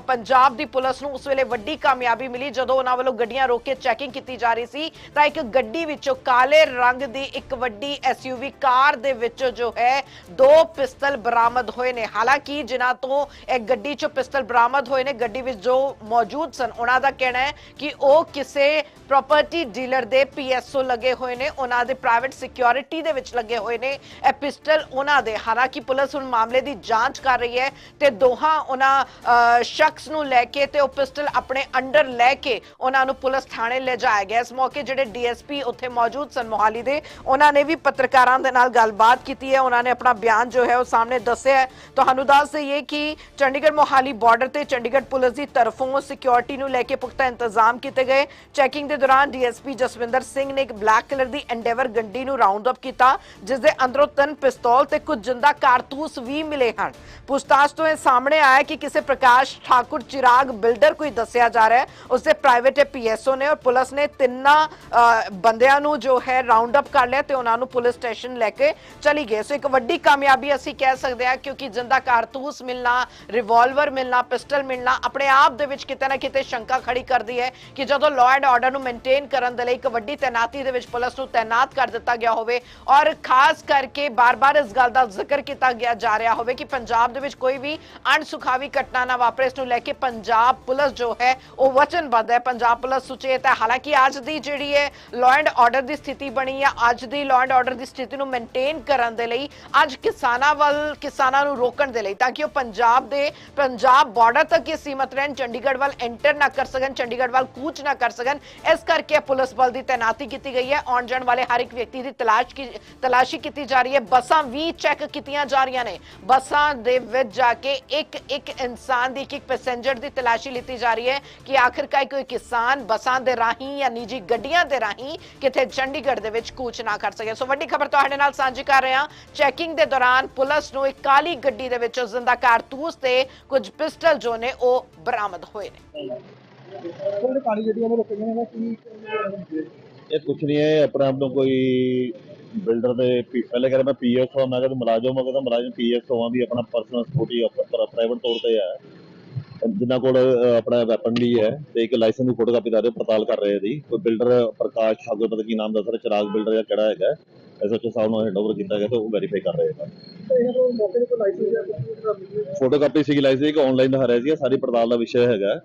ਪੰਜਾਬ ਦੀ ਪੁਲਿਸ ਨੂੰ ਉਸ ਵੇਲੇ ਵੱਡੀ ਕਾਮਯਾਬੀ ਮਿਲੀ ਜਦੋਂ ਉਹਨਾਂ ਵੱਲੋਂ ਗੱਡੀਆਂ ਰੋਕ ਕੇ ਚੈਕਿੰਗ ਕੀਤੀ ਜਾ ਰਹੀ ਸੀ। ਤਾਂ ਇੱਕ ਗੱਡੀ ਵਿੱਚੋਂ ਕਾਲੇ ਰੰਗ ਦੀ ਇੱਕ ਵੱਡੀ ਐਸਯੂਵੀ ਕਾਰ ਦੇ ਵਿੱਚੋਂ ਜੋ ਹੈ ਦੋ ਪਿਸਤਲ ਬਰਾਮਦ ਹੋਏ ਨੇ। ਹਾਲਾਂਕਿ ਜਿਨ੍ਹਾਂ ਤੋਂ ਇਹ ਗੱਡੀ ਚੋਂ ਪਿਸਤਲ ਬਰਾਮਦ ਹੋਏ ਨੇ, ਗੱਡੀ ਵਿੱਚ ਜੋ ਮੌਜੂਦ ਸਨ, ਉਹਨਾਂ ਦਾ ਕਹਿਣਾ ਹੈ ਕਿ ਉਹ ਕਿਸੇ ਪ੍ਰਾਪਰਟੀ ਡੀਲਰ ਦੇ ਪੀਐਸਓ ਲੱਗੇ ਹੋਏ ਨੇ, ਉਹਨਾਂ ਦੇ ਪ੍ਰਾਈਵੇਟ ਸਿਕਿਉਰਿਟੀ ਦੇ ਵਿੱਚ ਲੱਗੇ ਹੋਏ ਨੇ। ਇਹ ਪਿਸਟਲ ਉਹਨਾਂ ਦੇ। ਹਾਲਾਂਕਿ ਪੁਲਿਸ ਹੁਣ ਮਾਮਲੇ ਦੀ ਜਾਂਚ ਕਰ ਰਹੀ ਹੈ ਤੇ ਦੋਹਾਂ ਉਹਨਾਂ ਸ਼ਖਸ ਨੂੰ ਲੈ ਕੇ ਤੇ ਉਹ ਪਿਸਟਲ ਆਪਣੇ ਅੰਡਰ ਲੈ ਕੇ ਉਹਨਾਂ ਨੂੰ ਪੁਲਿਸ ਥਾਣੇ ਲੈ ਜਾਇਆ ਗਿਆ। ਇਸ ਮੌਕੇ ਜਿਹੜੇ ਡੀਐਸਪੀ ਉੱਥੇ ਮੌਜੂਦ ਸਨ ਮੋਹਾਲੀ ਦੇ, ਉਹਨਾਂ ਨੇ ਵੀ ਪੱਤਰਕਾਰਾਂ ਦੇ ਨਾਲ ਗੱਲਬਾਤ ਕੀਤੀ ਹੈ। ਉਹਨਾਂ ਨੇ ਆਪਣਾ ਬਿਆਨ ਜੋ ਹੈ ਉਹ ਸਾਹਮਣੇ ਦੱਸਿਆ ਹੈ। ਤੁਹਾਨੂੰ ਦੱਸ ਦਈਏ ਕਿ ਚੰਡੀਗੜ੍ਹ ਮੋਹਾਲੀ ਬਾਰਡਰ ਤੇ ਚੰਡੀਗੜ੍ਹ ਪੁਲਿਸ ਦੀ ਤਰਫੋਂ ਸਿਕਿਉਰਿਟੀ ਨੂੰ ਲੈ ਕੇ ਪੁਖਤਾ ਇੰਤਜ਼ਾਮ ਕੀਤੇ ਗਏ। ਚੈਕਿੰਗ ਦੇ ਦੌਰਾਨ ਡੀਐਸਪੀ ਜਸਵਿੰਦਰ ਸਿੰਘ ਨੇ ਇੱਕ ਬਲੈਕ ਕਲਰ ਦੀ ਐਂਡੇਵਰ ਗੱਡੀ ਨੂੰ ਰਾਉਂਡ ਅਪ ਕੀਤਾ ਜਿਸ ਦੇ ਅੰਦਰੋਂ ਤਿੰਨ ਪਿਸਤੌਲ ਤੇ ਕੁਝ ਜਿੰਦਾ ਕਾਰਤੂਸ ਵੀ ਮਿਲੇ ਹਨ। ਪੁੱਛਤਾਛ ਤੋਂ ਇਹ ਸਾਹਮਣੇ ਆਇਆ ਕਿ ਕਿਸੇ ਪ੍ਰਕਾਸ਼ ਠਾਕੁਰ ਚਿਰਾਗ ਬਿਲਡਰ ਕੋਈ ਦੱਸਿਆ ਜਾ ਰਿਹਾ ਹੈ। ਉਸਦੇ ਪ੍ਰਾਈਵੇਟ ਪੀਐਸਓ ਨੇ ਔਰ ਪੁਲਿਸ ਨੇ ਤਿੰਨਾਂ ਬੰਦਿਆਂ ਨੂੰ ਜੋ ਹੈ ਰਾਉਂਡ ਅਪ ਕਰ ਲਿਆ ਤੇ ਉਹਨਾਂ ਨੂੰ ਪੁਲਿਸ ਸਟੇਸ਼ਨ ਲੈ ਕੇ ਚਲੀ ਗਏ। ਸੋ ਇੱਕ ਵੱਡੀ ਕਾਮਯਾਬੀ ਅਸੀਂ ਕਹਿ ਸਕਦੇ ਹਾਂ ਕਿਉਂਕਿ ਜਿੰਦਾ ਕਾਰਤੂਸ ਮਿਲਣਾ ਰਿਵਾਲਵਰ ਮਿਲਣਾ, ਪਿਸਟਲ ਮਿਲਣਾ, ਆਪਣੇ ਆਪ ਦੇ ਵਿੱਚ ਕਿਤੇ ਨਾ ਕਿਤੇ ਸ਼ੰਕਾ ਖੜੀ ਕਰਦੀ ਹੈ ਕਿ ਜਦੋਂ ਲਾਅ ਐਂਡ ਆਰਡਰ ਨੂੰ ਮੇਨਟੇਨ ਕਰਨ ਦੇ ਲਈ ਇੱਕ ਵੱਡੀ ਤੈਨਾਤੀ ਦੇ ਵਿੱਚ ਪੁਲਿਸ ਨੂੰ ਤੈਨਾਤ ਕਰ ਦਿੱਤਾ ਗਿਆ ਹੋਵੇ ਔਰ ਖਾਸ ਕਰਕੇ ਬਾਰ-ਬਾਰ ਇਸ ਗੱਲ ਦਾ ਜ਼ਿਕਰ ਕੀਤਾ ਗਿਆ ਜਾ ਰਿਹਾ ਹੋਵੇ ਕਿ ਪੰਜਾਬ ਦੇ ਵਿੱਚ ਕੋਈ ਵੀ ਅਣਸੁਖਾਵੀ ਘਟਨਾ ਨਾ ਵਾਪਰੇ, ਇਸ ਨੂੰ ਲੈ ਕੇ ਪੰਜਾਬ ਪੁਲਿਸ ਜੋ ਹੈ, ਉਹ ਵਚਨਬੱਧ ਹੈ। ਪੰਜਾਬ ਪੁਲਿਸ ਸੁਚੇਤ ਹੈ। ਹਾਲਾਂਕਿ ਅੱਜ ਦੀ ਜਿਹੜੀ ਹੈ ਲਾਅ ਐਂਡ ਆਰਡਰ ਦੀ ਸਥਿਤੀ ਬਣੀ ਹੈ ਅੱਜ ਦੀ ਲਾਅ ਐਂਡ ਆਰਡਰ ਦੀ ਸਥਿਤੀ ਨੂੰ ਮੇਨਟੇਨ ਕਰਨ ਦੇ ਲਈ, ਅੱਜ ਕਿਸਾਨਾਂ ਵੱਲ, ਕਿਸਾਨਾਂ ਨੂੰ ਰੋਕਣ ਦੇ ਲਈ, ਤਾਂ ਕਿ ਉਹ ਪੰਜਾਬ ਦੇ, ਪੰਜਾਬ ਬਾਰਡਰ ਤੱਕ ਹੀ ਸੀਮਤ ਰਹਿਣ, ਚੰਡੀਗੜ੍ਹ ਵੱਲ ਐਂਟਰ ਨਾ ਕਰ ਸਕਣ, ਚੰਡੀਗੜ੍ਹ ਵੱਲ ਕੂਚ ਨਾ ਕਰ ਸਕਣ ਇਸ ਕਰਕੇ ਪੁਲਿਸ ਬਲ ਦੀ ਤਾਇਨਾਤੀ ਕੀਤੀ ਗਈ ਹੈ। ਆਉਣ ਜਾਣ ਵਾਲੇ ਹਰ ਇੱਕ ਵਿਅਕਤੀ ਦੀ ਤਲਾਸ਼ ਕੀ ਤਲਾਸ਼ੀ ਕੀਤੀ ਜਾ ਰਹੀ ਹੈ। ਬੱਸਾਂ ਵੀ ਚੈੱਕ ਕੀਤੀਆਂ ਜਾ ਰਹੀਆਂ ਨੇ। ਬੱਸਾਂ ਦੇ ਵਿੱਚ ਜਾ ਕੇ ਇੱਕ ਇੱਕ ਇਨਸਾਨ ਦੀ ਇੱਕ ਇੱਕ ਪੈਸੇਂਜਰ ਦੀ ਤਲਾਸ਼ੀ ਲਿੱਤੀ ਜਾ ਰਹੀ ਹੈ ਕਿ ਆਖਿਰਕਾਰ ਕੋਈ ਕਿਸਾਨ ਬੱਸਾਂ ਦੇ ਰਾਹੀਂ ਜਾਂ ਨਿੱਜੀ ਗੱਡੀਆਂ ਦੇ ਰਾਹੀਂ ਕਿਤੇ ਚੰਡੀਗੜ੍ਹ ਦੇ ਵਿੱਚ ਕੂਚ ਨਾ ਕਰ ਸਕੇ। ਸੋ ਵੱਡੀ ਖਬਰ ਤੁਹਾਡੇ ਨਾਲ ਸਾਂਝੀ ਕਰ ਰਹੇ ਹਾਂ। ਚੈਕਿੰਗ ਦੇ ਦੌਰਾਨ ਪੁਲਿਸ ਨੂੰ ਇੱਕ ਕਾਲੀ ਗੱਡੀ ਦੇ ਵਿੱਚੋਂ ਜ਼ਿੰਦਾ ਕਾਰਤੂਸ ਤੇ ਕੁਝ ਪਿਸਟਲ ਜੋ ਨੇ ਉਹ ਬਰਾਮਦ ਹੋਏ ਨੇ। ਸਰ ਕਾਲੀ ਗੱਡੀਆਂ ਨੂੰ ਰੁਕ ਗਏ ਨੇ ਕੀ ਇਹ ਕੁਛ ਨਹੀਂ ਹੈ ਆਪਣੇ ਆਪ ਨੂੰ ਕੋਈ ਬਿਲਡਰ ਦੇ ਪਹਿਲੇ ਕਹਿੰਦੇ ਮੈਂ ਪੀਐਸਓ ਮੈਂ ਕਹਿੰਦਾ ਮੁਲਾਜ਼ਮ ਮੈਂ ਕਹਿੰਦਾ ਮੁਲਾਜ਼ਮ ਪੀਐਸਓ ਦੀ ਆਪਣਾ ਪਰਸਨਲ ਸਕੂਟੀ ਪ੍ਰਾਈਵੇਟ ਤੌਰ ਤੇ ਹੈ। ਜਿਨ੍ਹਾਂ ਕੋਲ ਆਪਣਾ ਵੈਪਨ ਵੀ ਹੈ ਤੇ ਇੱਕ ਲਾਇਸੈਂਸ ਦੀ ਫੋਟੋਕਾਪੀ ਦਾ ਰਹੇ ਪੜਤਾਲ ਕਰ ਰਹੇ ਦੀ ਕੋਈ ਬਿਲਡਰ ਪ੍ਰਕਾਸ਼ ਠਾਕੁਰ ਪਤਾ ਕੀ ਨਾਮ ਦੱਸ ਰਿਹਾ ਚਿਰਾਗ ਬਿਲਡਰ ਜਾਂ ਕਿਹੜਾ ਹੈਗਾ ਐਸਐਚਓ ਸਾਹਿਬ ਨੂੰ ਹੈਂਡਓਵਰ ਕੀਤਾ ਗਿਆ ਤੇ ਉਹ ਵੈਰੀਫਾਈ ਕਰ ਰਹੇ ਹਨ ਫੋਟੋਕਾਪੀ ਸੀਗੀ ਲਾਇਸੈਂਸ ਇੱਕ ਆਨਲਾਈਨ ਦਿਖਾ ਰਿਹਾ ਸੀ ਸਾਰੀ ਪੜਤਾਲ ਦਾ ਵਿਸ਼ਾ ਹੈਗਾ।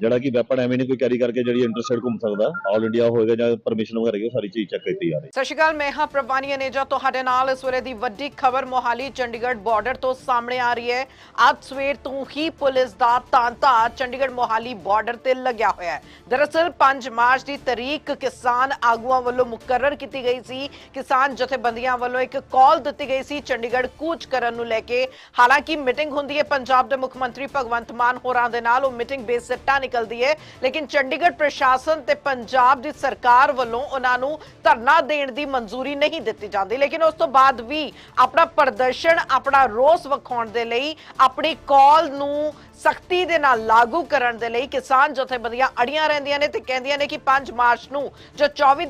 ਜਿਹੜਾ ਕਿ ਵੈਪਨ ਐਵੇਂ ਨਹੀਂ ਕੋਈ ਕੈਰੀ ਕਰਕੇ ਜਿਹੜੀ ਇੰਟਰਸਟਡ ਘੁੰਮ ਸਕਦਾ। ਆਲ ਇੰਡੀਆ ਹੋਏਗਾ ਜਾਂ ਪਰਮਿਸ਼ਨ ਵਗੈਰਾ ਹੈਗੀ ਸਾਰੀ ਚੀਜ਼ ਚੈੱਕ ਕੀਤੀ ਜਾ ਰਹੀ। ਸਤਿ ਸ਼੍ਰੀ ਅਕਾਲ, ਮੈਂ ਹਾਂ ਪ੍ਰਵਾਨੀ ਅਨੇਜਾ। ਤੁਹਾਡੇ ਨਾਲ ਇਸ ਵੇਲੇ ਦੀ ਵੱਡੀ ਖਬਰ ਮੋਹਾਲੀ ਚੰਡੀਗੜ੍ਹ ਬਾਰਡਰ ਤੋਂ ਸਾਹਮਣੇ ਆ ਰਹੀ ਹੈ। ਅੱਜ ਸਵੇਰ ਤੋਂ ਹੀ ਪੁਲਿਸ ਦਾ ਤਾਂਤਾ ਚੰਡੀਗੜ੍ਹ ਮੋਹਾਲੀ ਬਾਰਡਰ ਤੇ ਲੱਗਿਆ ਹੋਇਆ ਹੈ। ਦਰਅਸਲ 5 ਮਾਰਚ ਦੀ ਤਾਰੀਖ ਕਿਸਾਨ ਆਗੂਆਂ ਵੱਲੋਂ ਮੁਕਰਰ ਕੀਤੀ ਗਈ ਸੀ। ਕਿਸਾਨ ਜਥੇਬੰਦੀਆਂ ਵੱਲੋਂ ਇੱਕ ਕਾਲ ਦਿੱਤੀ ਗਈ ਸੀ ਚੰਡੀਗੜ੍ਹ ਕੂਚ ਕਰਨ ਨੂੰ ਲੈ ਕੇ। ਹਾਲਾਂਕਿ ਮੀਟਿੰਗ ਹੁੰਦੀ ਹੈ ਪੰਜਾਬ ਦੇ ਮੁੱਖ ਮੰਤਰੀ ਭਗਵੰਤ ਮਾਨ ਹੋਰਾਂ ਦੇ ਨਾਲ। ਉਹ ਮੀਟਿੰਗ ਬੇਸਿੱਟਾ ਨਿਕਲਦੀ ਹੈ ਲੇਕਿਨ ਚੰਡੀਗੜ੍ਹ ਪ੍ਰਸ਼ਾਸਨ ਤੇ ਪੰਜਾਬ ਦੀ ਸਰਕਾਰ ਵੱਲੋਂ ਉਹਨਾਂ ਨੂੰ ਧਰਨਾ ਦੇਣ ਦੀ ਮਨਜ਼ੂਰੀ ਨਹੀਂ ਦਿੱਤੀ ਜਾਂਦੀ। ਲੇਕਿਨ ਉਸ ਤੋਂ ਬਾਅਦ ਵੀ ਆਪਣਾ ਪ੍ਰਦਰਸ਼ਨ, ਆਪਣਾ ਰੋਸ ਵਿਖਾਉਣ ਦੇ ਲਈ ਆਪਣੀ ਕਾਲ ਨੂੰ ਸਖਤੀ ਦੇ ਨਾਲ ਲਾਗੂ ਕਰਨ ਦੇ ਲਈ ਕਿਸਾਨ ਜਥੇਬੰਦੀਆਂ ਅੜੀਆਂ ਰਹਿੰਦੀਆਂ ਨੇ ਤੇ ਕਹਿੰਦੀਆਂ ਨੇ ਕਿ 5 ਮਾਰਚ ਨੂੰ ਜੋ 24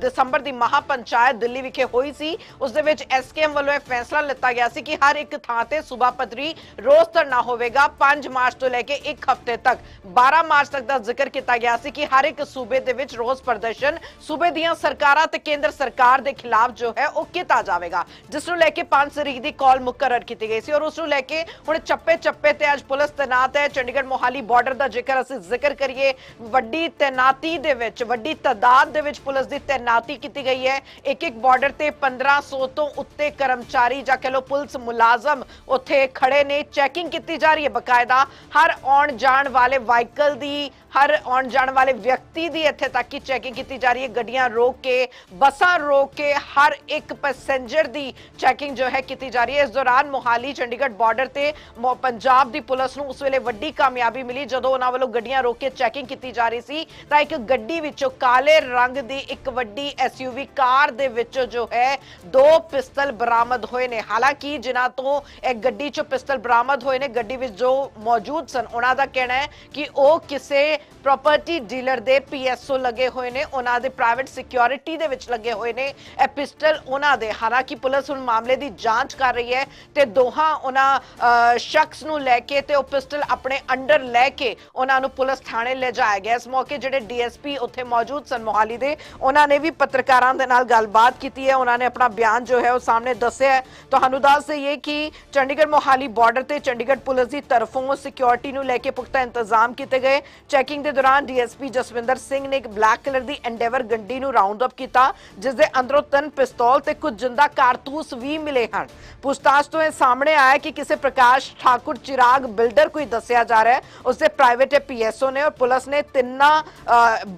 ਦਸੰਬਰ ਦੀ ਮਹਾ ਪੰਚਾਇਤ ਦਿੱਲੀ ਵਿਖੇ ਹੋਈ ਸੀ, ਉਸ ਦੇ ਵਿੱਚ ਐਸਕੇਐਮ ਵੱਲੋਂ ਇਹ ਫੈਸਲਾ ਲਿੱਤਾ ਗਿਆ ਸੀ ਕਿ ਹਰ ਇੱਕ ਥਾਂ ਤੇ ਸੂਬਾ ਪੱਧਰੀ ਰੋਸ ਧਰਨਾ ਹੋਵੇਗਾ। 5 ਮਾਰਚ ਤੋਂ ਲੈ ਕੇ 1 ਹਫ਼ਤੇ ਤੱਕ 12 ਮਾਰਚ ਤੱਕ ਦਾ ਜ਼ਿਕਰ ਕੀਤਾ ਗਿਆ ਸੀ ਕਿ ਹਰ ਇੱਕ ਸੂਬੇ ਦੇ ਵਿੱਚ ਰੋਸ ਪ੍ਰਦਰਸ਼ਨ ਸੂਬੇ ਦੀਆਂ ਸਰਕਾਰਾਂ ਤੇ ਕੇਂਦਰ ਸਰਕਾਰ ਦੇ ਖਿਲਾਫ ਜੋ ਹੈ ਉਹ ਕੀਤਾ ਜਾਵੇਗਾ। ਜਿਸ ਨੂੰ ਲੈ ਕੇ ਪੰਜ ਤਰੀਕ ਦੀ ਕਾਲ ਮੁਕਰਰ ਕੀਤੀ ਗਈ ਸੀ ਔਰ ਉਸ ਨੂੰ ਲੈ ਕੇ ਹੁਣ ਚੱਪੇ ਚੱਪੇ ਤੇ ਅੱਜ ਪੁਲਿਸ ਤੈਨਾਤ ਹੈ। ਚੰਡੀਗੜ੍ਹ ਮੋਹਾਲੀ ਬਾਰਡਰ ਦਾ ਜੇਕਰ ਅਸੀਂ ਜ਼ਿਕਰ ਕਰੀਏ। ਵੱਡੀ ਤੈਨਾਤੀ ਦੇ ਵਿੱਚ, ਵੱਡੀ ਤਾਦਾਦ ਦੇ ਵਿੱਚ ਪੁਲਿਸ ਦੀ ਤੈਨਾਤੀ ਕੀਤੀ ਗਈ ਹੈ। ਇੱਕ ਇੱਕ ਬਾਰਡਰ ਤੇ 1500 ਤੋਂ ਉੱਤੇ ਕਰਮਚਾਰੀ ਜਾਂ ਕਹ ਲਓ ਪੁਲਿਸ ਮੁਲਾਜ਼ਮ ਉੱਥੇ ਖੜੇ ਨੇ। ਚੈਕਿੰਗ ਕੀਤੀ ਜਾ ਰਹੀ ਹੈ ਬਕਾਇਦਾ। ਹਰ ਆਉਣ ਜਾਣ ਵਾਲੇ ਵਾਹੀਕਲ ਦੀ ਹਰ ਆਉਣ ਜਾਣ ਵਾਲੇ ਵਿਅਕਤੀ ਦੀ ਇੱਥੇ ਤੱਕ ਕਿ ਚੈਕਿੰਗ ਕੀਤੀ ਜਾ ਰਹੀ ਹੈ। ਗੱਡੀਆਂ ਰੋਕ ਕੇ, ਬੱਸਾਂ ਰੋਕ ਕੇ ਹਰ ਇੱਕ ਪੈਸੇਂਜਰ ਦੀ ਚੈਕਿੰਗ ਜੋ ਹੈ ਕੀਤੀ ਜਾ ਰਹੀ ਹੈ। ਇਸ ਦੌਰਾਨ ਮੋਹਾਲੀ, ਚੰਡੀਗੜ੍ਹ ਬਾਰਡਰ ਤੇ ਪੰਜਾਬ ਦੀ ਪੁਲਿਸ ਨੂੰ ਉਸ ਵੇਲੇ ਵੱਡੀ ਕਾਮਯਾਬੀ ਮਿਲੀ ਜਦੋਂ ਉਹਨਾਂ ਵੱਲੋਂ ਗੱਡੀਆਂ ਰੋਕ ਕੇ ਚੈਕਿੰਗ ਕੀਤੀ ਜਾ ਰਹੀ ਸੀ। ਤਾਂ ਇੱਕ ਗੱਡੀ ਵਿੱਚੋਂ ਕਾਲੇ ਰੰਗ ਦੀ ਇੱਕ ਵੱਡੀ ਐਸਯੂਵੀ ਕਾਰ ਦੇ ਵਿੱਚੋਂ ਜੋ ਹੈ ਦੋ ਪਿਸਤਲ ਬਰਾਮਦ ਹੋਏ ਨੇ। ਹਾਲਾਂਕਿ ਜਿਨ੍ਹਾਂ ਤੋਂ ਇਹ ਗੱਡੀ ਚੋਂ ਪਿਸਤਲ ਬਰਾਮਦ ਹੋਏ ਨੇ, ਗੱਡੀ ਵਿੱਚ ਜੋ ਮੌਜੂਦ ਸਨ, ਉਹਨਾਂ ਦਾ ਕਹਿਣਾ ਹੈ ਕਿ ਉਹ ਕਿਸੇ ਪ੍ਰਾਪਰਟੀ ਡੀਲਰ ਦੇ ਪੀਐਸਓ ਲੱਗੇ ਹੋਏ ਨੇ, ਉਹਨਾਂ ਦੇ ਪ੍ਰਾਈਵੇਟ ਸਿਕਿਉਰਿਟੀ ਦੇ ਵਿੱਚ ਲੱਗੇ ਹੋਏ ਨੇ। ਇਹ ਪਿਸਟਲ ਉਹਨਾਂ ਦੇ। ਹਾਲਾਂਕਿ ਪੁਲਿਸ ਹੁਣ ਮਾਮਲੇ ਦੀ ਜਾਂਚ ਕਰ ਰਹੀ ਹੈ ਤੇ ਦੋਹਾਂ ਉਹਨਾਂ ਸ਼ਖਸ ਨੂੰ ਲੈ ਕੇ ਤੇ ਉਹ ਪਿਸਟਲ ਆਪਣੇ ਅੰਡਰ ਲੈ ਕੇ ਉਹਨਾਂ ਨੂੰ ਪੁਲਿਸ ਥਾਣੇ ਲੈ ਜਾਇਆ ਗਿਆ। ਇਸ ਮੌਕੇ ਜਿਹੜੇ ਡੀਐਸਪੀ ਉੱਥੇ ਮੌਜੂਦ ਸਨ ਮੋਹਾਲੀ ਦੇ, ਉਹਨਾਂ ਨੇ ਵੀ ਪੱਤਰਕਾਰਾਂ ਦੇ ਨਾਲ ਗੱਲਬਾਤ ਕੀਤੀ ਹੈ। ਉਹਨਾਂ ਨੇ ਆਪਣਾ ਬਿਆਨ ਜੋ ਹੈ ਉਹ ਸਾਹਮਣੇ ਦੱਸਿਆ ਤੁਹਾਨੂੰ ਦੱਸ ਦਈਏ ਕਿ ਚੰਡੀਗੜ੍ਹ ਮੋਹਾਲੀ ਬਾਰਡਰ ਤੇ ਚੰਡੀਗੜ੍ਹ ਪੁਲਿਸ ਦੀ ਤਰਫੋਂ ਸਿਕਿਉਰਿਟੀ ਨੂੰ ਲੈ ਕੇ ਪੁਖਤਾ ਇੰਤਜ਼ਾਮ ਕੀਤੇ ਗਏ। ਚੈਕਿੰਗ ਦੇ ਦੌਰਾਨ ਡੀਐਸਪੀ ਜਸਵਿੰਦਰ ਸਿੰਘ ਨੇ ਇੱਕ ਬਲੈਕ ਕਲਰ ਦੀ ਐਂਡੇਵਰ ਗੱਡੀ ਨੂੰ ਰਾਉਂਡ ਅਪ ਕੀਤਾ ਜਿਸ ਦੇ ਅੰਦਰੋਂ ਤਿੰਨ ਪਿਸਤੌਲ ਤੇ ਕੁਝ ਜਿੰਦਾ ਕਾਰਤੂਸ ਵੀ ਮਿਲੇ ਹਨ। ਪੁੱਛਤਾਛ ਤੋਂ ਇਹ ਸਾਹਮਣੇ ਆਇਆ ਕਿ ਕਿਸੇ ਪ੍ਰਕਾਸ਼ ਠਾਕੁਰ ਚਿਰਾਗ ਬਿਲਡਰ ਕੋਈ ਦੱਸਿਆ ਜਾ ਰਿਹਾ ਹੈ, ਉਸਦੇ ਪ੍ਰਾਈਵੇਟ ਪੀਐਸਓ ਨੇ ਔਰ ਪੁਲਿਸ ਨੇ ਤਿੰਨਾਂ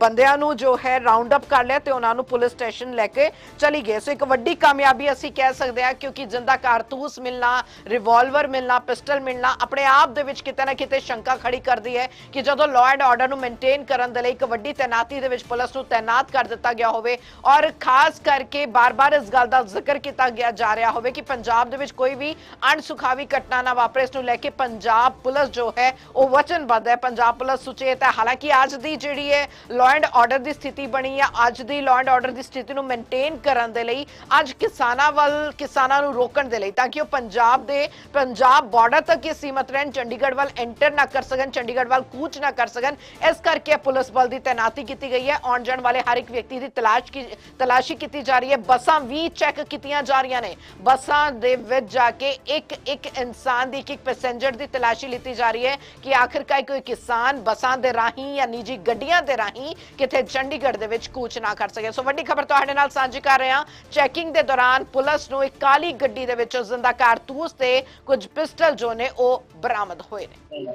ਬੰਦਿਆਂ ਨੂੰ ਜੋ ਹੈ ਰਾਉਂਡ ਅਪ ਕਰ ਲਿਆ ਤੇ ਉਹਨਾਂ ਨੂੰ ਪੁਲਿਸ ਸਟੇਸ਼ਨ ਲੈ ਕੇ ਚਲੀ ਗਏ। ਸੋ ਇੱਕ ਵੱਡੀ ਕਾਮਯਾਬੀ ਅਸੀਂ ਕਹਿ ਸਕਦੇ ਹਾਂ ਕਿਉਂਕਿ ਜਿੰਦਾ ਕਾਰਤੂਸ ਮਿਲਣਾ ਰਿਵਾਲਵਰ ਮਿਲਣਾ, ਪਿਸਟਲ ਮਿਲਣਾ, ਆਪਣੇ ਆਪ ਦੇ ਵਿੱਚ ਕਿਤੇ ਨਾ ਕਿਤੇ ਸ਼ੰਕਾ ਖੜੀ ਕਰਦੀ ਹੈ ਕਿ ਜਦੋਂ ਲਾਅ ਐਂਡ ਆਰਡਰ ਨੂੰ ਮੇਨਟੇਨ ਕਰਨ ਦੇ ਲਈ ਇੱਕ ਵੱਡੀ ਤੈਨਾਤੀ ਦੇ ਵਿੱਚ ਪੁਲਿਸ ਨੂੰ ਤੈਨਾਤ ਕਰ ਦਿੱਤਾ ਗਿਆ ਹੋਵੇ ਔਰ ਖਾਸ ਕਰਕੇ ਬਾਰ-ਬਾਰ ਇਸ ਗੱਲ ਦਾ ਜ਼ਿਕਰ ਕੀਤਾ ਗਿਆ ਜਾ ਰਿਹਾ ਹੋਵੇ ਕਿ ਪੰਜਾਬ ਦੇ ਵਿੱਚ ਕੋਈ ਵੀ ਅਣਸੁਖਾਵੀ ਘਟਨਾ ਨਾ ਵਾਪਰੇ, ਇਸ ਨੂੰ ਲੈ ਕੇ ਪੰਜਾਬ ਪੁਲਿਸ ਜੋ ਹੈ, ਉਹ ਵਚਨਬੱਧ ਹੈ। ਪੰਜਾਬ ਪੁਲਿਸ ਸੁਚੇਤ ਹੈ। ਹਾਲਾਂਕਿ ਅੱਜ ਦੀ ਜਿਹੜੀ ਹੈ ਲਾਅ ਐਂਡ ਆਰਡਰ ਦੀ ਸਥਿਤੀ ਬਣੀ ਹੈ ਅੱਜ ਦੀ ਲਾਅ ਐਂਡ ਆਰਡਰ ਦੀ ਸਥਿਤੀ ਨੂੰ ਮੇਨਟੇਨ ਕਰਨ ਦੇ ਲਈ, ਅੱਜ ਕਿਸਾਨਾਂ ਵੱਲ, ਕਿਸਾਨਾਂ ਨੂੰ ਰੋਕਣ ਦੇ ਲਈ, ਤਾਂ ਕਿ ਉਹ ਪੰਜਾਬ ਦੇ, ਪੰਜਾਬ ਬਾਰਡਰ ਤੱਕ ਹੀ ਸੀਮਤ ਰਹਿਣ, ਚੰਡੀਗੜ੍ਹ ਵੱਲ ਐਂਟਰ ਨਾ ਕਰ ਸਕਣ, ਚੰਡੀਗੜ੍ਹ ਵੱਲ ਕੂਚ ਨਾ ਕਰ ਸਕਣ ਇਸ ਕਰਕੇ ਪੁਲਿਸ ਬਲ ਦੀ ਤਾਇਨਾਤੀ ਕੀਤੀ ਗਈ ਹੈ। ਆਉਣ ਜਾਣ ਵਾਲੇ ਹਰ ਇੱਕ ਵਿਅਕਤੀ ਦੀ ਤਲਾਸ਼ ਕੀ ਤਲਾਸ਼ੀ ਕੀਤੀ ਜਾ ਰਹੀ ਹੈ। ਬੱਸਾਂ ਵੀ ਚੈੱਕ ਕੀਤੀਆਂ ਜਾ ਰਹੀਆਂ ਨੇ। ਬੱਸਾਂ ਦੇ ਵਿੱਚ ਜਾ ਕੇ ਇੱਕ ਇੱਕ ਇਨਸਾਨ ਦੀ ਇੱਕ ਪੈਸੇਂਜਰ ਦੀ ਤਲਾਸ਼ੀ ਲਿੱਤੀ ਜਾ ਰਹੀ ਹੈ ਕਿ ਆਖਿਰਕਾਰ ਕੋਈ ਕਿਸਾਨ ਬੱਸਾਂ ਦੇ ਰਾਹੀਂ ਜਾਂ ਨਿੱਜੀ ਗੱਡੀਆਂ ਦੇ ਰਾਹੀਂ ਕਿਤੇ ਚੰਡੀਗੜ੍ਹ ਦੇ ਵਿੱਚ ਕੂਚ ਨਾ ਕਰ ਸਕੇ। ਸੋ ਵੱਡੀ ਖਬਰ ਤੁਹਾਡੇ ਨਾਲ ਸਾਂਝੀ ਕਰ ਰਹੇ ਹਾਂ। ਚੈਕਿੰਗ ਦੇ ਦੌਰਾਨ ਪੁਲਿਸ ਨੂੰ ਇੱਕ ਕਾਲੀ ਗੱਡੀ ਦੇ ਵਿੱਚੋਂ ਜ਼ਿੰਦਾ ਕਾਰਤੂਸ ਤੇ ਕੁਝ ਪਿਸਟਲ ਜੋ ਨੇ ਉਹ ਬਰਾਮਦ ਹੋਏ ਨੇ।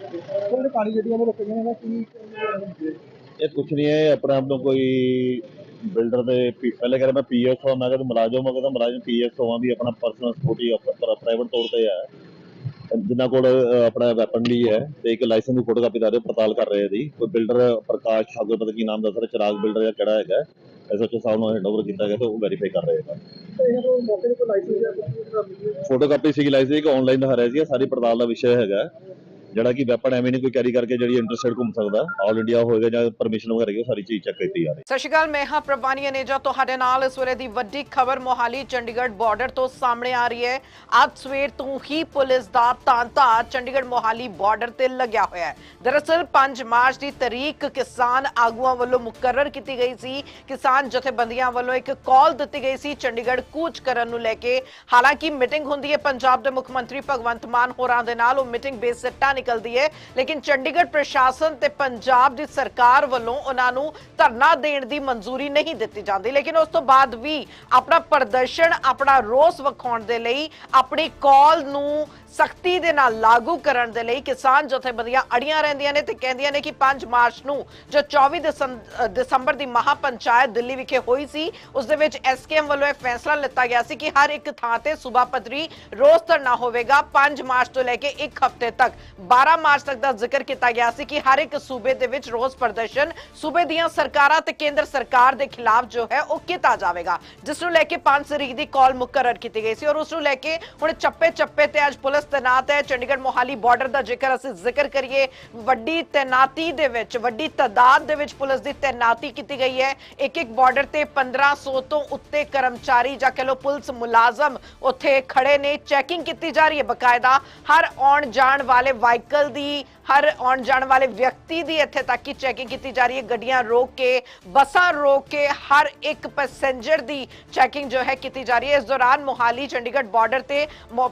ਸਰ ਕਾਲੀ ਗੱਡੀਆਂ ਨੂੰ ਰੁਕ ਗਏ ਨੇ ਕੀ ਇਹ ਕੁਛ ਨਹੀਂ ਹੈ ਆਪਣੇ ਆਪ ਨੂੰ ਕੋਈ ਬਿਲਡਰ ਦੇ ਪੀ- ਪਹਿਲੇ ਕਹਿੰਦੇ ਮੈਂ ਪੀਐਸ ਹਾਂ ਮੈਂ ਕਹਿੰਦਾ ਮੁਲਾਜ਼ਮ ਹਾਂ ਕਹਿੰਦਾ ਮੁਲਾਜ਼ਮ ਪੀਐਸ ਹਾਂ ਦੀ ਆਪਣਾ ਪਰਸਨਲ ਸਕੂਟੀ ਪ੍ਰਾਈਵੇਟ ਤੌਰ ਤੇ ਹੈ ਜਿਨ੍ਹਾਂ ਕੋਲ ਅਹ, ਆਪਣਾ ਵੈਪਨ ਲਈ ਹੈ ਤੇ ਇੱਕ ਲਾਇਸੈਂਸ ਦੀ ਫੋਟੋਕਾਪੀ ਦਾ ਰਹੇ ਪੜਤਾਲ ਕਰ ਰਹੇ ਦੀ ਕੋਈ ਬਿਲਡਰ ਪ੍ਰਕਾਸ਼ ਠਾਕੁਰ ਪਤਾ ਕੀ ਨਾਮ ਦੱਸ ਰਿਹਾ ਚਿਰਾਗ ਬਿਲਡਰ ਜਾਂ ਕਿਹੜਾ ਹੈਗਾ ਐਸਐਚਓ ਸਾਹਿਬ ਨੂੰ ਹੈਂਡਓਵਰ ਕੀਤਾ ਗਿਆ ਤੇ ਉਹ ਵੈਰੀਫਾਈ ਕਰ ਰਹੇ ਹਨ ਤੇ ਇਹਨਾਂ ਨੂੰ ਮੌਕੇ ਤੇ ਕੋਈ ਲਾਇਸੈਂਸ ਜਾਂ ਕੁਝ ਫੋਟੋਕਾਪੀ ਸੀ ਲਾਇਸੈਂਸ ਇੱਕ ਆਨਲਾਈਨ ਦਿਖਾ ਰਿਹਾ ਸੀ ਇਹ ਸਾਰੀ ਪੜਤਾਲ ਦਾ ਵਿਸ਼ਾ ਹੈਗਾ। ਜਿਹੜਾ ਕਿ ਵੈਪਨ ਐਵੇਂ ਨਹੀਂ ਕੋਈ ਕੈਰੀ ਕਰਕੇ ਜਿਹੜੀ ਇੰਟਰਸਟਡ ਘੁੰਮ ਸਕਦਾ। ਆਲ ਇੰਡੀਆ ਹੋਏਗਾ ਜਾਂ ਪਰਮਿਸ਼ਨ ਵਗੈਰਾ ਹੈਗੀ ਸਾਰੀ ਚੀਜ਼ ਚੈੱਕ ਕੀਤੀ ਜਾ ਰਹੀ। ਸਤਿ ਸ਼੍ਰੀ ਅਕਾਲ, ਮੈਂ ਹਾਂ ਪ੍ਰਭਾਨੀ ਅਨੇਜਾ। ਤੁਹਾਡੇ ਨਾਲ ਇਸ ਵੇਲੇ ਦੀ ਵੱਡੀ ਖਬਰ ਮੋਹਾਲੀ ਚੰਡੀਗੜ੍ਹ ਬਾਰਡਰ ਤੋਂ ਸਾਹਮਣੇ ਆ ਰਹੀ ਹੈ। ਅੱਜ ਸਵੇਰ ਤੋਂ ਹੀ ਪੁਲਿਸ ਦਾ ਤਾਂਤਾ ਚੰਡੀਗੜ੍ਹ ਮੋਹਾਲੀ ਬਾਰਡਰ ਤੇ ਲੱਗਿਆ ਹੋਇਆ ਹੈ। ਦਰਅਸਲ 5 ਮਾਰਚ ਦੀ ਤਾਰੀਖ ਕਿਸਾਨ ਆਗੂਆਂ ਵੱਲੋਂ ਮੁਕਰਰ ਕੀਤੀ ਗਈ ਸੀ। ਕਿਸਾਨ ਜਥੇਬੰਦੀਆਂ ਵੱਲੋਂ ਇੱਕ ਕਾਲ ਦਿੱਤੀ ਗਈ ਸੀ ਚੰਡੀਗੜ੍ਹ ਕੂਚ ਕਰਨ ਨੂੰ ਲੈ ਕੇ। ਹਾਲਾਂਕਿ ਮੀਟਿੰਗ ਹੁੰਦੀ ਹੈ ਪੰਜਾਬ ਦੇ ਮੁੱਖ ਮੰਤਰੀ ਭਗਵੰਤ ਮਾਨ ਹੋਰਾਂ ਦੇ ਨਾਲ। ਉਹ ਮੀਟਿੰਗ ਬੇਸਿੱਟਾ ਨਿਕਲਦੀ ਹੈ ਲੇਕਿਨ ਚੰਡੀਗੜ੍ਹ ਪ੍ਰਸ਼ਾਸਨ ਤੇ ਪੰਜਾਬ ਦੀ ਸਰਕਾਰ ਵੱਲੋਂ ਉਹਨਾਂ ਨੂੰ ਧਰਨਾ ਦੇਣ ਦੀ ਮਨਜ਼ੂਰੀ ਨਹੀਂ ਦਿੱਤੀ ਜਾਂਦੀ। ਲੇਕਿਨ ਉਸ ਤੋਂ ਬਾਅਦ ਵੀ ਆਪਣਾ ਪ੍ਰਦਰਸ਼ਨ, ਆਪਣਾ ਰੋਸ ਵਿਖਾਉਣ ਦੇ ਲਈ ਆਪਣੀ ਕਾਲ ਨੂੰ ਸਖਤੀ ਦੇ ਨਾਲ ਲਾਗੂ ਕਰਨ ਦੇ ਲਈ ਕਿਸਾਨ ਜਥੇਬੰਦੀਆਂ ਅੜੀਆਂ ਰਹਿੰਦੀਆਂ ਨੇ ਤੇ ਕਹਿੰਦੀਆਂ ਨੇ ਕਿ 5 ਮਾਰਚ ਨੂੰ ਜੋ 24 ਦਸੰਬਰ ਦੀ ਮਹਾ ਪੰਚਾਇਤ ਦਿੱਲੀ ਵਿਖੇ ਹੋਈ ਸੀ, ਉਸ ਦੇ ਵਿੱਚ ਐਸਕੇਐਮ ਵੱਲੋਂ ਇਹ ਫੈਸਲਾ ਲਿੱਤਾ ਗਿਆ ਸੀ ਕਿ ਹਰ ਇੱਕ ਥਾਂ ਤੇ ਸੂਬਾ ਪੱਧਰੀ ਰੋਸ ਧਰਨਾ ਹੋਵੇਗਾ। 5 ਮਾਰਚ ਤੋਂ ਲੈ ਕੇ 1 ਹਫ਼ਤੇ ਤੱਕ 12 ਮਾਰਚ ਤੱਕ ਦਾ ਜ਼ਿਕਰ ਕੀਤਾ ਗਿਆ ਸੀ ਕਿ ਹਰ ਇੱਕ ਸੂਬੇ ਦੇ ਵਿੱਚ ਰੋਸ ਪ੍ਰਦਰਸ਼ਨ ਸੂਬੇ ਦੀਆਂ ਸਰਕਾਰਾਂ ਤੇ ਕੇਂਦਰ ਸਰਕਾਰ ਦੇ ਖਿਲਾਫ ਜੋ ਹੈ ਉਹ ਕੀਤਾ ਜਾਵੇਗਾ। ਜਿਸ ਨੂੰ ਲੈ ਕੇ ਪੰਜ ਤਰੀਕ ਦੀ ਕਾਲ ਮੁਕਰਰ ਕੀਤੀ ਗਈ ਸੀ ਔਰ ਉਸ ਨੂੰ ਲੈ ਕੇ ਹੁਣ ਚੱਪੇ ਚੱਪੇ ਤੇ ਅੱਜ ਪੁਲਿਸ ਤੈਨਾਤ ਹੈ। ਚੰਡੀਗੜ੍ਹ ਮੋਹਾਲੀ ਬਾਰਡਰ ਦਾ ਜੇਕਰ ਅਸੀਂ ਜ਼ਿਕਰ ਕਰੀਏ। ਵੱਡੀ ਤੈਨਾਤੀ ਦੇ ਵਿੱਚ, ਵੱਡੀ ਤਾਦਾਦ ਦੇ ਵਿੱਚ ਪੁਲਿਸ ਦੀ ਤੈਨਾਤੀ ਕੀਤੀ ਗਈ ਹੈ। ਇੱਕ ਇੱਕ ਬਾਰਡਰ ਤੇ 1500 ਤੋਂ ਉੱਤੇ ਕਰਮਚਾਰੀ ਜਾਂ ਕਹ ਲਓ ਪੁਲਿਸ ਮੁਲਾਜ਼ਮ ਉੱਥੇ ਖੜੇ ਨੇ। ਚੈਕਿੰਗ ਕੀਤੀ ਜਾ ਰਹੀ ਹੈ ਬਕਾਇਦਾ। ਹਰ ਆਉਣ ਜਾਣ ਵਾਲੇ ਵਾਹੀਕਲ ਦੀ ਹਰ ਆਉਣ ਜਾਣ ਵਾਲੇ ਵਿਅਕਤੀ ਦੀ ਇੱਥੇ ਤੱਕ ਕਿ ਚੈਕਿੰਗ ਕੀਤੀ ਜਾ ਰਹੀ ਹੈ। ਗੱਡੀਆਂ ਰੋਕ ਕੇ, ਬੱਸਾਂ ਰੋਕ ਕੇ ਹਰ ਇੱਕ ਪੈਸੇਂਜਰ ਦੀ ਚੈਕਿੰਗ ਜੋ ਹੈ ਕੀਤੀ ਜਾ ਰਹੀ ਹੈ। ਇਸ ਦੌਰਾਨ ਮੋਹਾਲੀ, ਚੰਡੀਗੜ੍ਹ ਬਾਰਡਰ ਤੇ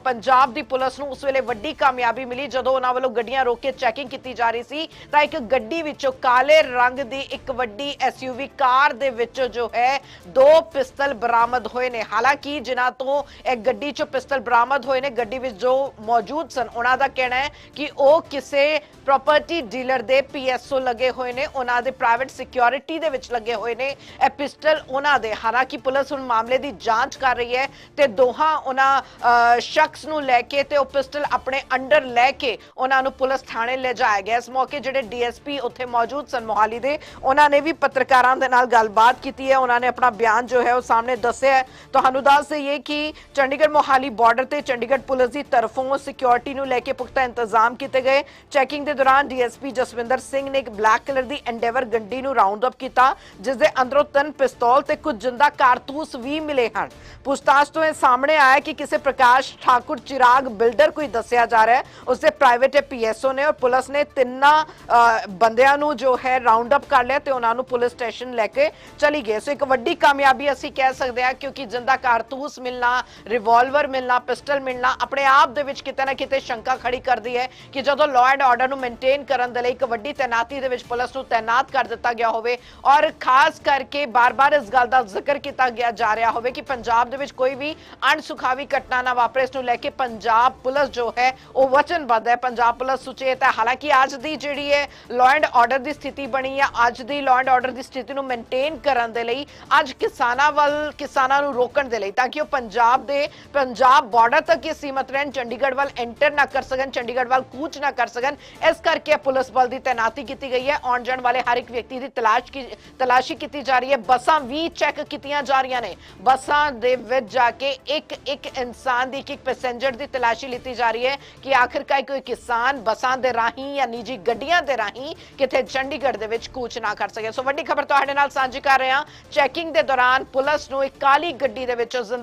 ਪੰਜਾਬ ਦੀ ਪੁਲਿਸ ਨੂੰ ਉਸ ਵੇਲੇ ਵੱਡੀ ਕਾਮਯਾਬੀ ਮਿਲੀ ਜਦੋਂ ਉਹਨਾਂ ਵੱਲੋਂ ਗੱਡੀਆਂ ਰੋਕ ਕੇ ਚੈਕਿੰਗ ਕੀਤੀ ਜਾ ਰਹੀ ਸੀ। ਤਾਂ ਇੱਕ ਗੱਡੀ ਵਿੱਚੋਂ ਕਾਲੇ ਰੰਗ ਦੀ ਇੱਕ ਵੱਡੀ ਐਸਯੂਵੀ ਕਾਰ ਦੇ ਵਿੱਚੋਂ ਜੋ ਹੈ ਦੋ ਪਿਸਤਲ ਬਰਾਮਦ ਹੋਏ ਨੇ। ਹਾਲਾਂਕਿ ਜਿਨ੍ਹਾਂ ਤੋਂ ਇਹ ਗੱਡੀ ਚੋਂ ਪਿਸਤਲ ਬਰਾਮਦ ਹੋਏ ਨੇ, ਗੱਡੀ ਵਿੱਚ ਜੋ ਮੌਜੂਦ ਸਨ, ਉਹਨਾਂ ਦਾ ਕਹਿਣਾ ਹੈ ਕਿ ਉਹ ਕਿਸੇ ਪ੍ਰਾਪਰਟੀ ਡੀਲਰ ਦੇ ਪੀਐਸਓ ਲੱਗੇ ਹੋਏ ਨੇ, ਉਹਨਾਂ ਦੇ ਪ੍ਰਾਈਵੇਟ ਸਿਕਿਉਰਿਟੀ ਦੇ ਵਿੱਚ ਲੱਗੇ ਹੋਏ ਨੇ। ਇਹ ਪਿਸਟਲ ਉਹਨਾਂ ਦੇ। ਹਾਲਾਂਕਿ ਪੁਲਿਸ ਹੁਣ ਮਾਮਲੇ ਦੀ ਜਾਂਚ ਕਰ ਰਹੀ ਹੈ ਤੇ ਦੋਹਾਂ ਉਹਨਾਂ ਸ਼ਖਸ ਨੂੰ ਲੈ ਕੇ ਤੇ ਉਹ ਪਿਸਟਲ ਆਪਣੇ ਅੰਡਰ ਲੈ ਕੇ ਉਹਨਾਂ ਨੂੰ ਪੁਲਿਸ ਥਾਣੇ ਲੈ ਜਾਇਆ ਗਿਆ। ਇਸ ਮੌਕੇ ਜਿਹੜੇ ਡੀਐਸਪੀ ਉੱਥੇ ਮੌਜੂਦ ਸਨ ਮੋਹਾਲੀ ਦੇ, ਉਹਨਾਂ ਨੇ ਵੀ ਪੱਤਰਕਾਰਾਂ ਦੇ ਨਾਲ ਗੱਲਬਾਤ ਕੀਤੀ ਹੈ। ਉਹਨਾਂ ਨੇ ਆਪਣਾ ਬਿਆਨ ਜੋ ਹੈ ਉਹ ਸਾਹਮਣੇ ਦੱਸਿਆ ਹੈ। ਤੁਹਾਨੂੰ ਦੱਸ ਦਈਏ ਕਿ ਚੰਡੀਗੜ੍ਹ ਮੋਹਾਲੀ ਬਾਰਡਰ ਤੇ ਚੰਡੀਗੜ੍ਹ ਪੁਲਿਸ ਦੀ ਤਰਫੋਂ ਸਿਕਿਉਰਿਟੀ ਨੂੰ ਲੈ ਕੇ ਪੁਖਤਾ ਇੰਤਜ਼ਾਮ ਕੀਤੇ ਗਏ। ਚੈਕਿੰਗ ਦੇ ਦੌਰਾਨ ਡੀਐਸਪੀ ਜਸਵਿੰਦਰ ਸਿੰਘ ਨੇ ਇੱਕ ਬਲੈਕ ਕਲਰ ਦੀ ਐਂਡੇਵਰ ਗੱਡੀ ਨੂੰ ਰਾਉਂਡ ਅਪ ਕੀਤਾ ਜਿਸ ਦੇ ਅੰਦਰੋਂ ਤਿੰਨ ਪਿਸਤੌਲ ਤੇ ਕੁਝ ਜਿੰਦਾ ਕਾਰਤੂਸ ਵੀ ਮਿਲੇ ਹਨ। ਪੁੱਛਤਾਛ ਤੋਂ ਇਹ ਸਾਹਮਣੇ ਆਇਆ ਕਿ ਕਿਸੇ ਪ੍ਰਕਾਸ਼ ਠਾਕੁਰ ਚਿਰਾਗ ਬਿਲਡਰ ਕੋਈ ਦੱਸਿਆ ਜਾ ਰਿਹਾ ਹੈ, ਉਸਦੇ ਪ੍ਰਾਈਵੇਟ ਪੀਐਸਓ ਨੇ ਔਰ ਪੁਲਿਸ ਨੇ ਤਿੰਨਾਂ ਬੰਦਿਆਂ ਨੂੰ ਜੋ ਹੈ ਰਾਉਂਡ ਅਪ ਕਰ ਲਿਆ ਤੇ ਉਹਨਾਂ ਨੂੰ ਪੁਲਿਸ ਸਟੇਸ਼ਨ ਲੈ ਕੇ ਚਲੀ ਗਏ ਸੋ ਇੱਕ ਵੱਡੀ ਕਾਮਯਾਬੀ ਅਸੀਂ ਕਹਿ ਸਕਦੇ ਹਾਂ ਕਿਉਂਕਿ ਜਿੰਦਾ ਕਾਰਤੂਸ ਮਿਲਣਾ ਰਿਵਾਲਵਰ ਮਿਲਣਾ, ਪਿਸਟਲ ਮਿਲਣਾ, ਆਪਣੇ ਆਪ ਦੇ ਵਿੱਚ ਕਿਤੇ ਨਾ ਕਿਤੇ ਸ਼ੰਕਾ ਖੜੀ ਕਰਦੀ ਹੈ ਕਿ ਜਦੋਂ ਲਾਅ ਐਂਡ ਆਰਡਰ ਨੂੰ ਮੇਨਟੇਨ ਕਰਨ ਦੇ ਲਈ ਇੱਕ ਵੱਡੀ ਤੈਨਾਤੀ ਦੇ ਵਿੱਚ ਪੁਲਿਸ ਨੂੰ ਤੈਨਾਤ ਕਰ ਦਿੱਤਾ ਗਿਆ ਹੋਵੇ ਔਰ ਖਾਸ ਕਰਕੇ ਬਾਰ-ਬਾਰ ਇਸ ਗੱਲ ਦਾ ਜ਼ਿਕਰ ਕੀਤਾ ਗਿਆ ਜਾ ਰਿਹਾ ਹੋਵੇ ਕਿ ਪੰਜਾਬ ਦੇ ਵਿੱਚ ਕੋਈ ਵੀ ਅਣਸੁਖਾਵੀ ਘਟਨਾ ਨਾ ਵਾਪਰੇ, ਇਸ ਨੂੰ ਲੈ ਕੇ ਪੰਜਾਬ ਪੁਲਿਸ ਜੋ ਹੈ, ਉਹ ਵਚਨਬੱਧ ਹੈ। ਪੰਜਾਬ ਪੁਲਿਸ ਸੁਚੇਤ ਹੈ। ਹਾਲਾਂਕਿ ਅੱਜ ਦੀ ਜਿਹੜੀ ਹੈ ਲਾਅ ਐਂਡ ਆਰਡਰ ਦੀ ਸਥਿਤੀ ਬਣੀ ਹੈ ਅੱਜ ਦੀ ਲਾਅ ਐਂਡ ਆਰਡਰ ਦੀ ਸਥਿਤੀ ਨੂੰ ਮੇਨਟੇਨ ਕਰਨ ਦੇ ਲਈ, ਅੱਜ ਕਿਸਾਨਾਂ ਵੱਲ, ਕਿਸਾਨਾਂ ਨੂੰ ਰੋਕਣ ਦੇ ਲਈ, ਤਾਂ ਕਿ ਉਹ ਪੰਜਾਬ ਦੇ, ਪੰਜਾਬ ਬਾਰਡਰ ਤੱਕ ਹੀ ਸੀਮਤ ਰਹਿਣ, ਚੰਡੀਗੜ੍ਹ ਵੱਲ ਐਂਟਰ ਨਾ ਕਰ ਸਕਣ, ਚੰਡੀਗੜ੍ਹ ਵੱਲ ਕੂਚ ਨਾ ਕਰ ਸਕਣ ਇਸ ਕਰਕੇ ਪੁਲਿਸ ਬਲ ਦੀ ਤੈਨਾਤੀ ਕੀਤੀ ਗਈ ਹੈ। ਆਉਣ ਜਾਣ ਵਾਲੇ ਹਰ ਇੱਕ ਵਿਅਕਤੀ ਦੀ ਤਲਾਸ਼ ਕੀ ਤਲਾਸ਼ੀ ਕੀਤੀ ਜਾ ਰਹੀ ਹੈ। ਬੱਸਾਂ ਵੀ ਚੈੱਕ ਕੀਤੀਆਂ ਜਾ ਰਹੀਆਂ ਨੇ। ਬੱਸਾਂ ਦੇ ਵਿੱਚ ਜਾ ਕੇ ਇੱਕ ਇੱਕ ਇਨਸਾਨ ਦੀ ਇੱਕ ਪੈਸੇਂਜਰ ਦੀ ਤਲਾਸ਼ੀ ਲਿੱਤੀ ਜਾ ਰਹੀ ਹੈ ਕਿ ਆਖਿਰਕਾਰ ਕੋਈ ਕਿਸਾਨ ਬੱਸਾਂ ਦੇ ਰਾਹੀਂ ਜਾਂ ਨਿੱਜੀ ਗੱਡੀਆਂ ਦੇ ਰਾਹੀਂ ਕਿਤੇ ਚੰਡੀਗੜ੍ਹ ਦੇ ਵਿੱਚ ਕੂਚ ਨਾ ਕਰ ਸਕੇ। ਸੋ ਵੱਡੀ ਖਬਰ ਤੁਹਾਡੇ ਨਾਲ ਸਾਂਝੀ ਕਰ ਰਹੇ ਹਾਂ। ਚੈਕਿੰਗ ਦੇ ਦੌਰਾਨ ਪੁਲਿਸ ਨੂੰ ਇੱਕ ਕਾਲੀ ਗੱਡੀ ਦੇ ਵਿੱਚੋਂ